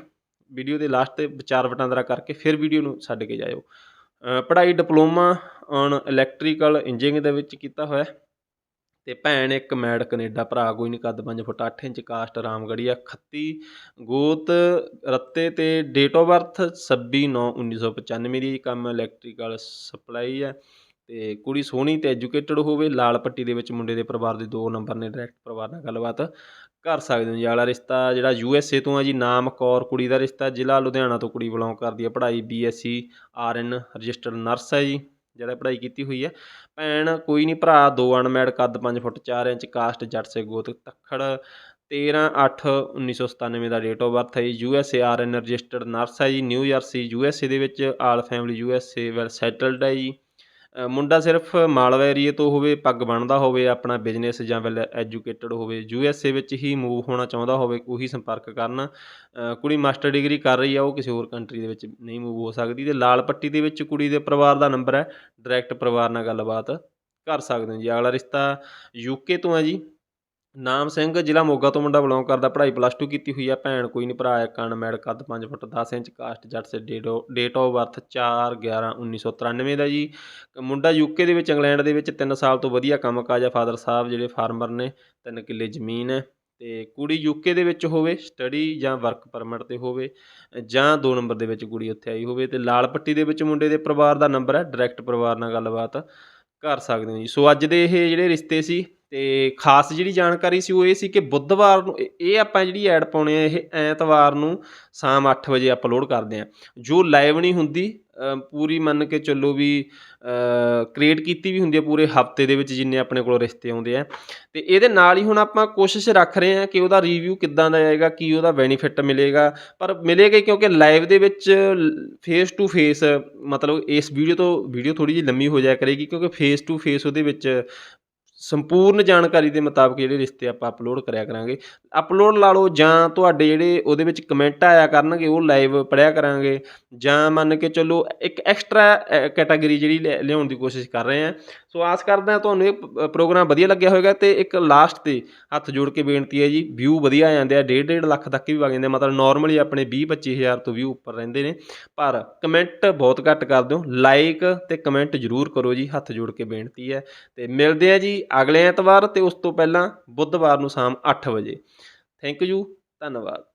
ਵੀਡੀਓ ਦੇ ਲਾਸਟ ਤੇ ਵਿਚਾਰ ਵਟਾਂਦਰਾ ਕਰਕੇ ਫਿਰ ਵੀਡੀਓ ਨੂੰ ਛੱਡ ਕੇ ਜਾਇਓ। ਪੜ੍ਹਾਈ ਡਿਪਲੋਮਾ ਔਨ ਇਲੈਕਟ੍ਰੀਕਲ ਇੰਜੀਨੀਅਰਿੰਗ ਦੇ ਵਿੱਚ ਕੀਤਾ ਹੋਇਆ ਤੇ ਭੈਣ ਇੱਕ ਮੈਡ ਕੈਨੇਡਾ, ਭਰਾ ਕੋਈ ਨਹੀਂ ਕੱਦ 5 ਫੁੱਟ 8 ਇੰਚ ਕਾਸਟ ਰਾਮਗੜੀਆ ਖੱਤੀ, ਗੋਤ, ਰੱਤੇ ਤੇ ਡੇਟ ਆਫ ਬਰਥ 26/9/1995 ਦੀ ਕੰਮ ਇਲੈਕਟ੍ਰੀਕਲ ਸਪਲਾਈ ਹੈ ਤੇ ਕੁੜੀ ਸੋਹਣੀ ਤੇ ਐਜੂਕੇਟਡ ਹੋਵੇ, ਲਾਲ ਪੱਟੀ ਦੇ ਵਿੱਚ ਮੁੰਡੇ ਦੇ ਪਰਿਵਾਰ ਦੇ ਦੋ ਨੰਬਰ ਨੇ ਡਾਇਰੈਕਟ ਪਰਿਵਾਰ ਨਾਲ ਗੱਲਬਾਤ ਕਰ ਸਕਦੇ ਹੋ ਜੀ। ਵਾਲਾ ਰਿਸ਼ਤਾ ਜਿਹੜਾ ਯੂ ਐਸ ਏ ਤੋਂ ਹੈ ਜੀ, ਨਾਮ ਕੌਰ ਕੁੜੀ ਦਾ ਰਿਸ਼ਤਾ, ਜ਼ਿਲ੍ਹਾ ਲੁਧਿਆਣਾ ਤੋਂ ਕੁੜੀ ਬਿਲੋਂਗ ਕਰਦੀ ਹੈ। ਪੜ੍ਹਾਈ B S C R N registered nurse ਹੈ ਜੀ। ਜਿਹੜਾ ਪੜ੍ਹਾਈ ਕੀਤੀ ਹੋਈ ਹੈ। ਭੈਣ, ਕੋਈ ਨਹੀਂ ਭਰਾ, ਦੋ ਅਨਮੈਡ ਕੱਦ 5 ਫੁੱਟ 4 ਇੰਚ, ਕਾਸਟ ਜੱਟ ਸੇ ਗੋਤ, ਤੱਖੜ 13 8 1997 ਦਾ ਡੇਟ ਆਫ ਬਰਥ ਹੈ ਜੀ। U S A R N registered nurse ਹੈ ਜੀ। New Jersey U S A ਦੇ ਵਿੱਚ, all family U S A well settled ਹੈ ਜੀ। ਮੁੰਡਾ ਸਿਰਫ ਮਾਲਵਾ ਏਰੀਏ ਤੋਂ ਹੋਵੇ, ਪੱਗ ਬਣਦਾ ਹੋਵੇ, ਆਪਣਾ ਬਿਜ਼ਨਸ ਜਾਂ ਵੈਲ ਐਜੂਕੇਟਡ ਹੋਵੇ, ਯੂ ਐਸ ਏ ਵਿੱਚ ਹੀ ਮੂਵ ਹੋਣਾ ਚਾਹੁੰਦਾ ਹੋਵੇ, ਉਹੀ ਸੰਪਰਕ ਕਰਨ। ਕੁੜੀ ਮਾਸਟਰ ਡਿਗਰੀ ਕਰ ਰਹੀ ਆ, ਉਹ ਕਿਸੇ ਹੋਰ ਕੰਟਰੀ ਦੇ ਵਿੱਚ ਨਹੀਂ ਮੂਵ ਹੋ ਸਕਦੀ ਤੇ ਲਾਲ ਪੱਟੀ ਦੇ ਵਿੱਚ ਕੁੜੀ ਦੇ ਪਰਿਵਾਰ ਦਾ ਨੰਬਰ ਹੈ ਡਾਇਰੈਕਟ ਪਰਿਵਾਰ ਨਾਲ ਗੱਲਬਾਤ ਕਰ ਸਕਦੇ ਹੋ ਜੀ। ਅਗਲਾ ਰਿਸ਼ਤਾ ਯੂਕੇ ਤੋਂ ਹੈ ਜੀ। ਨਾਮ ਸਿੰਘ, ਜ਼ਿਲ੍ਹਾ ਮੋਗਾ ਤੋਂ ਮੁੰਡਾ ਬਿਲੋਂਗ ਕਰਦਾ, ਪੜ੍ਹਾਈ ਪਲੱਸ 2 ਕੀਤੀ ਹੋਈ ਆ, ਭੈਣ ਕੋਈ ਨਹੀਂ ਭਰਾ ਇੱਕ ਅਨਮੈਡ ਕੱਦ 5 ਫੁੱਟ 10 ਇੰਚ ਕਾਸਟ ਜੱਟ ਸੇ ਡੇਟ ਆਫ ਬਰਥ 4 11 1993 ਦਾ ਜੀ। ਮੁੰਡਾ ਯੂਕੇ ਦੇ ਵਿੱਚ, ਇੰਗਲੈਂਡ ਦੇ ਵਿੱਚ 3 ਸਾਲ ਤੋਂ ਵਧੀਆ ਕੰਮ ਕਾਜ ਆ ਫਾਦਰ ਸਾਹਿਬ ਜਿਹੜੇ ਫਾਰਮਰ ਨੇ 3 ਕਿੱਲੇ ਜ਼ਮੀਨ ਹੈ, ਤੇ ਕੁੜੀ ਯੂਕੇ ਦੇ ਵਿੱਚ ਹੋਵੇ ਸਟੱਡੀ ਜਾਂ ਵਰਕ ਪਰਮਿਟ ਤੇ ਹੋਵੇ, ਜਾਂ 2 ਨੰਬਰ ਦੇ ਵਿੱਚ ਕੁੜੀ ਉੱਥੇ ਆਈ ਹੋਵੇ, ਤੇ ਲਾਲ ਪੱਟੀ ਦੇ ਵਿੱਚ ਮੁੰਡੇ ਦੇ ਪਰਿਵਾਰ ਦਾ ਨੰਬਰ ਹੈ ਡਾਇਰੈਕਟ ਪਰਿਵਾਰ ਨਾਲ ਗੱਲਬਾਤ ਕਰ ਸਕਦੇ ਹੋ ਜੀ। ਸੋ ਅੱਜ ਦੇ ਇਹ ਜਿਹੜੇ ਰਿਸ਼ਤੇ ਸੀ ਤੇ ਖਾਸ ਜਿਹੜੀ ਜਾਣਕਾਰੀ ਸੀ ਉਹ ਇਹ ਸੀ ਕਿ ਬੁੱਧਵਾਰ ਨੂੰ, ਇਹ- ਆਪਾਂ ਜਿਹੜੀ ਐਡ ਪਾਉਣੇ ਆ, ਇਹ ਐਤਵਾਰ ਨੂੰ ਸ਼ਾਮ 8 ਵਜੇ ਅਪਲੋਡ ਕਰਦੇ ਆ। ਜੋ ਲਾਈਵ ਨਹੀਂ ਹੁੰਦੀ ਪੂਰੀ ਮੰਨ ਕੇ ਚੱਲੋ ਵੀ ਕ੍ਰੀਏਟ ਕੀਤੀ ਵੀ ਹੁੰਦੀ ਹੈ ਪੂਰੇ ਹਫ਼ਤੇ ਦੇ ਵਿੱਚ ਜਿੰਨੇ ਆਪਣੇ ਕੋਲ ਰਿਸ਼ਤੇ ਆਉਂਦੇ ਆ। ਤੇ ਇਹਦੇ ਨਾਲ ਹੀ ਹੁਣ ਆਪਾਂ ਕੋਸ਼ਿਸ਼ ਰੱਖ ਰਹੇ ਹਾਂ ਕਿ ਉਹਦਾ ਰਿਵਿਊ ਕਿੱਦਾਂ ਦਾ ਆਏਗਾ, ਕੀ ਉਹਦਾ ਬੈਨੀਫਿਟ ਮਿਲੇਗਾ। ਪਰ ਮਿਲੇਗਾ ਕਿਉਂਕਿ ਲਾਈਵ ਦੇ ਵਿੱਚ ਫੇਸ ਟੂ ਫੇਸ ਮਤਲਬ ਇਸ ਵੀਡੀਓ ਤੋਂ ਵੀਡੀਓ ਥੋੜੀ ਜਿਹੀ ਲੰਮੀ ਹੋ ਜਾਇਆ ਕਰੇਗੀ ਕਿਉਂਕਿ ਫੇਸ ਟੂ ਫੇਸ ਉਹਦੇ ਵਿੱਚ ਸੰਪੂਰਨ ਜਾਣਕਾਰੀ ਦੇ ਮੁਤਾਬਕ ਜਿਹੜੇ ਰਿਸ਼ਤੇ ਆਪਾਂ ਅਪਲੋਡ ਕਰਿਆ ਕਰਾਂਗੇ। ਅਪਲੋਡ ਲਾ ਲਓ ਜਾਂ ਤੁਹਾਡੇ ਜਿਹੜੇ ਉਹਦੇ ਵਿੱਚ ਕਮੈਂਟ ਆਇਆ ਕਰਨਗੇ, ਉਹ ਲਾਈਵ ਪੜਿਆ ਕਰਾਂਗੇ। ਜਾਂ ਮੰਨ ਕੇ ਚੱਲੋ ਇੱਕ ਐਕਸਟਰਾ ਕੈਟਾਗਰੀ ਜਿਹੜੀ ਲਿਆ- ਲਿਆਉਣ ਦੀ ਕੋਸ਼ਿਸ਼ ਕਰ ਰਹੇ ਹਾਂ। ਸੋ ਆਸ ਕਰਦਾ ਤੁਹਾਨੂੰ ਇਹ ਪ੍ਰੋਗਰਾਮ ਵਧੀਆ ਲੱਗਿਆ ਹੋਵੇਗਾ ਤੇ ਇੱਕ ਲਾਸਟ ਤੇ ਹੱਥ ਜੋੜ ਕੇ ਬੇਨਤੀ ਹੈ ਜੀ ਵਿਊ ਵਧੀਆ ਆ ਜਾਂਦੇ ਆ, ਡੇਢ ਡੇਢ ਲੱਖ ਤੱਕ ਵੀ ਵਗ ਜਾਂਦੇ ਆ। ਮਤਲਬ ਨਾਰਮਲੀ ਆਪਣੇ 20 25000 ਤੋਂ ਵਿਊ ਉੱਪਰ ਰਹਿੰਦੇ ਨੇ। ਪਰ ਕਮੈਂਟ ਬਹੁਤ ਘੱਟ ਕਰ ਦਿਓ। ਲਾਈਕ ਤੇ ਕਮੈਂਟ ਜ਼ਰੂਰ ਕਰੋ ਜੀ, ਹੱਥ ਜੋੜ ਕੇ ਬੇਨਤੀ ਹੈ। ਤੇ ਮਿਲਦੇ ਆ ਜੀ ਅਗਲੇ ਐਤਵਾਰ ਅਤੇ ਉਸ ਤੋਂ ਪਹਿਲਾਂ ਬੁੱਧਵਾਰ ਨੂੰ ਸ਼ਾਮ ਅੱਠ ਵਜੇ। ਥੈਂਕ ਯੂ ਧੰਨਵਾਦ।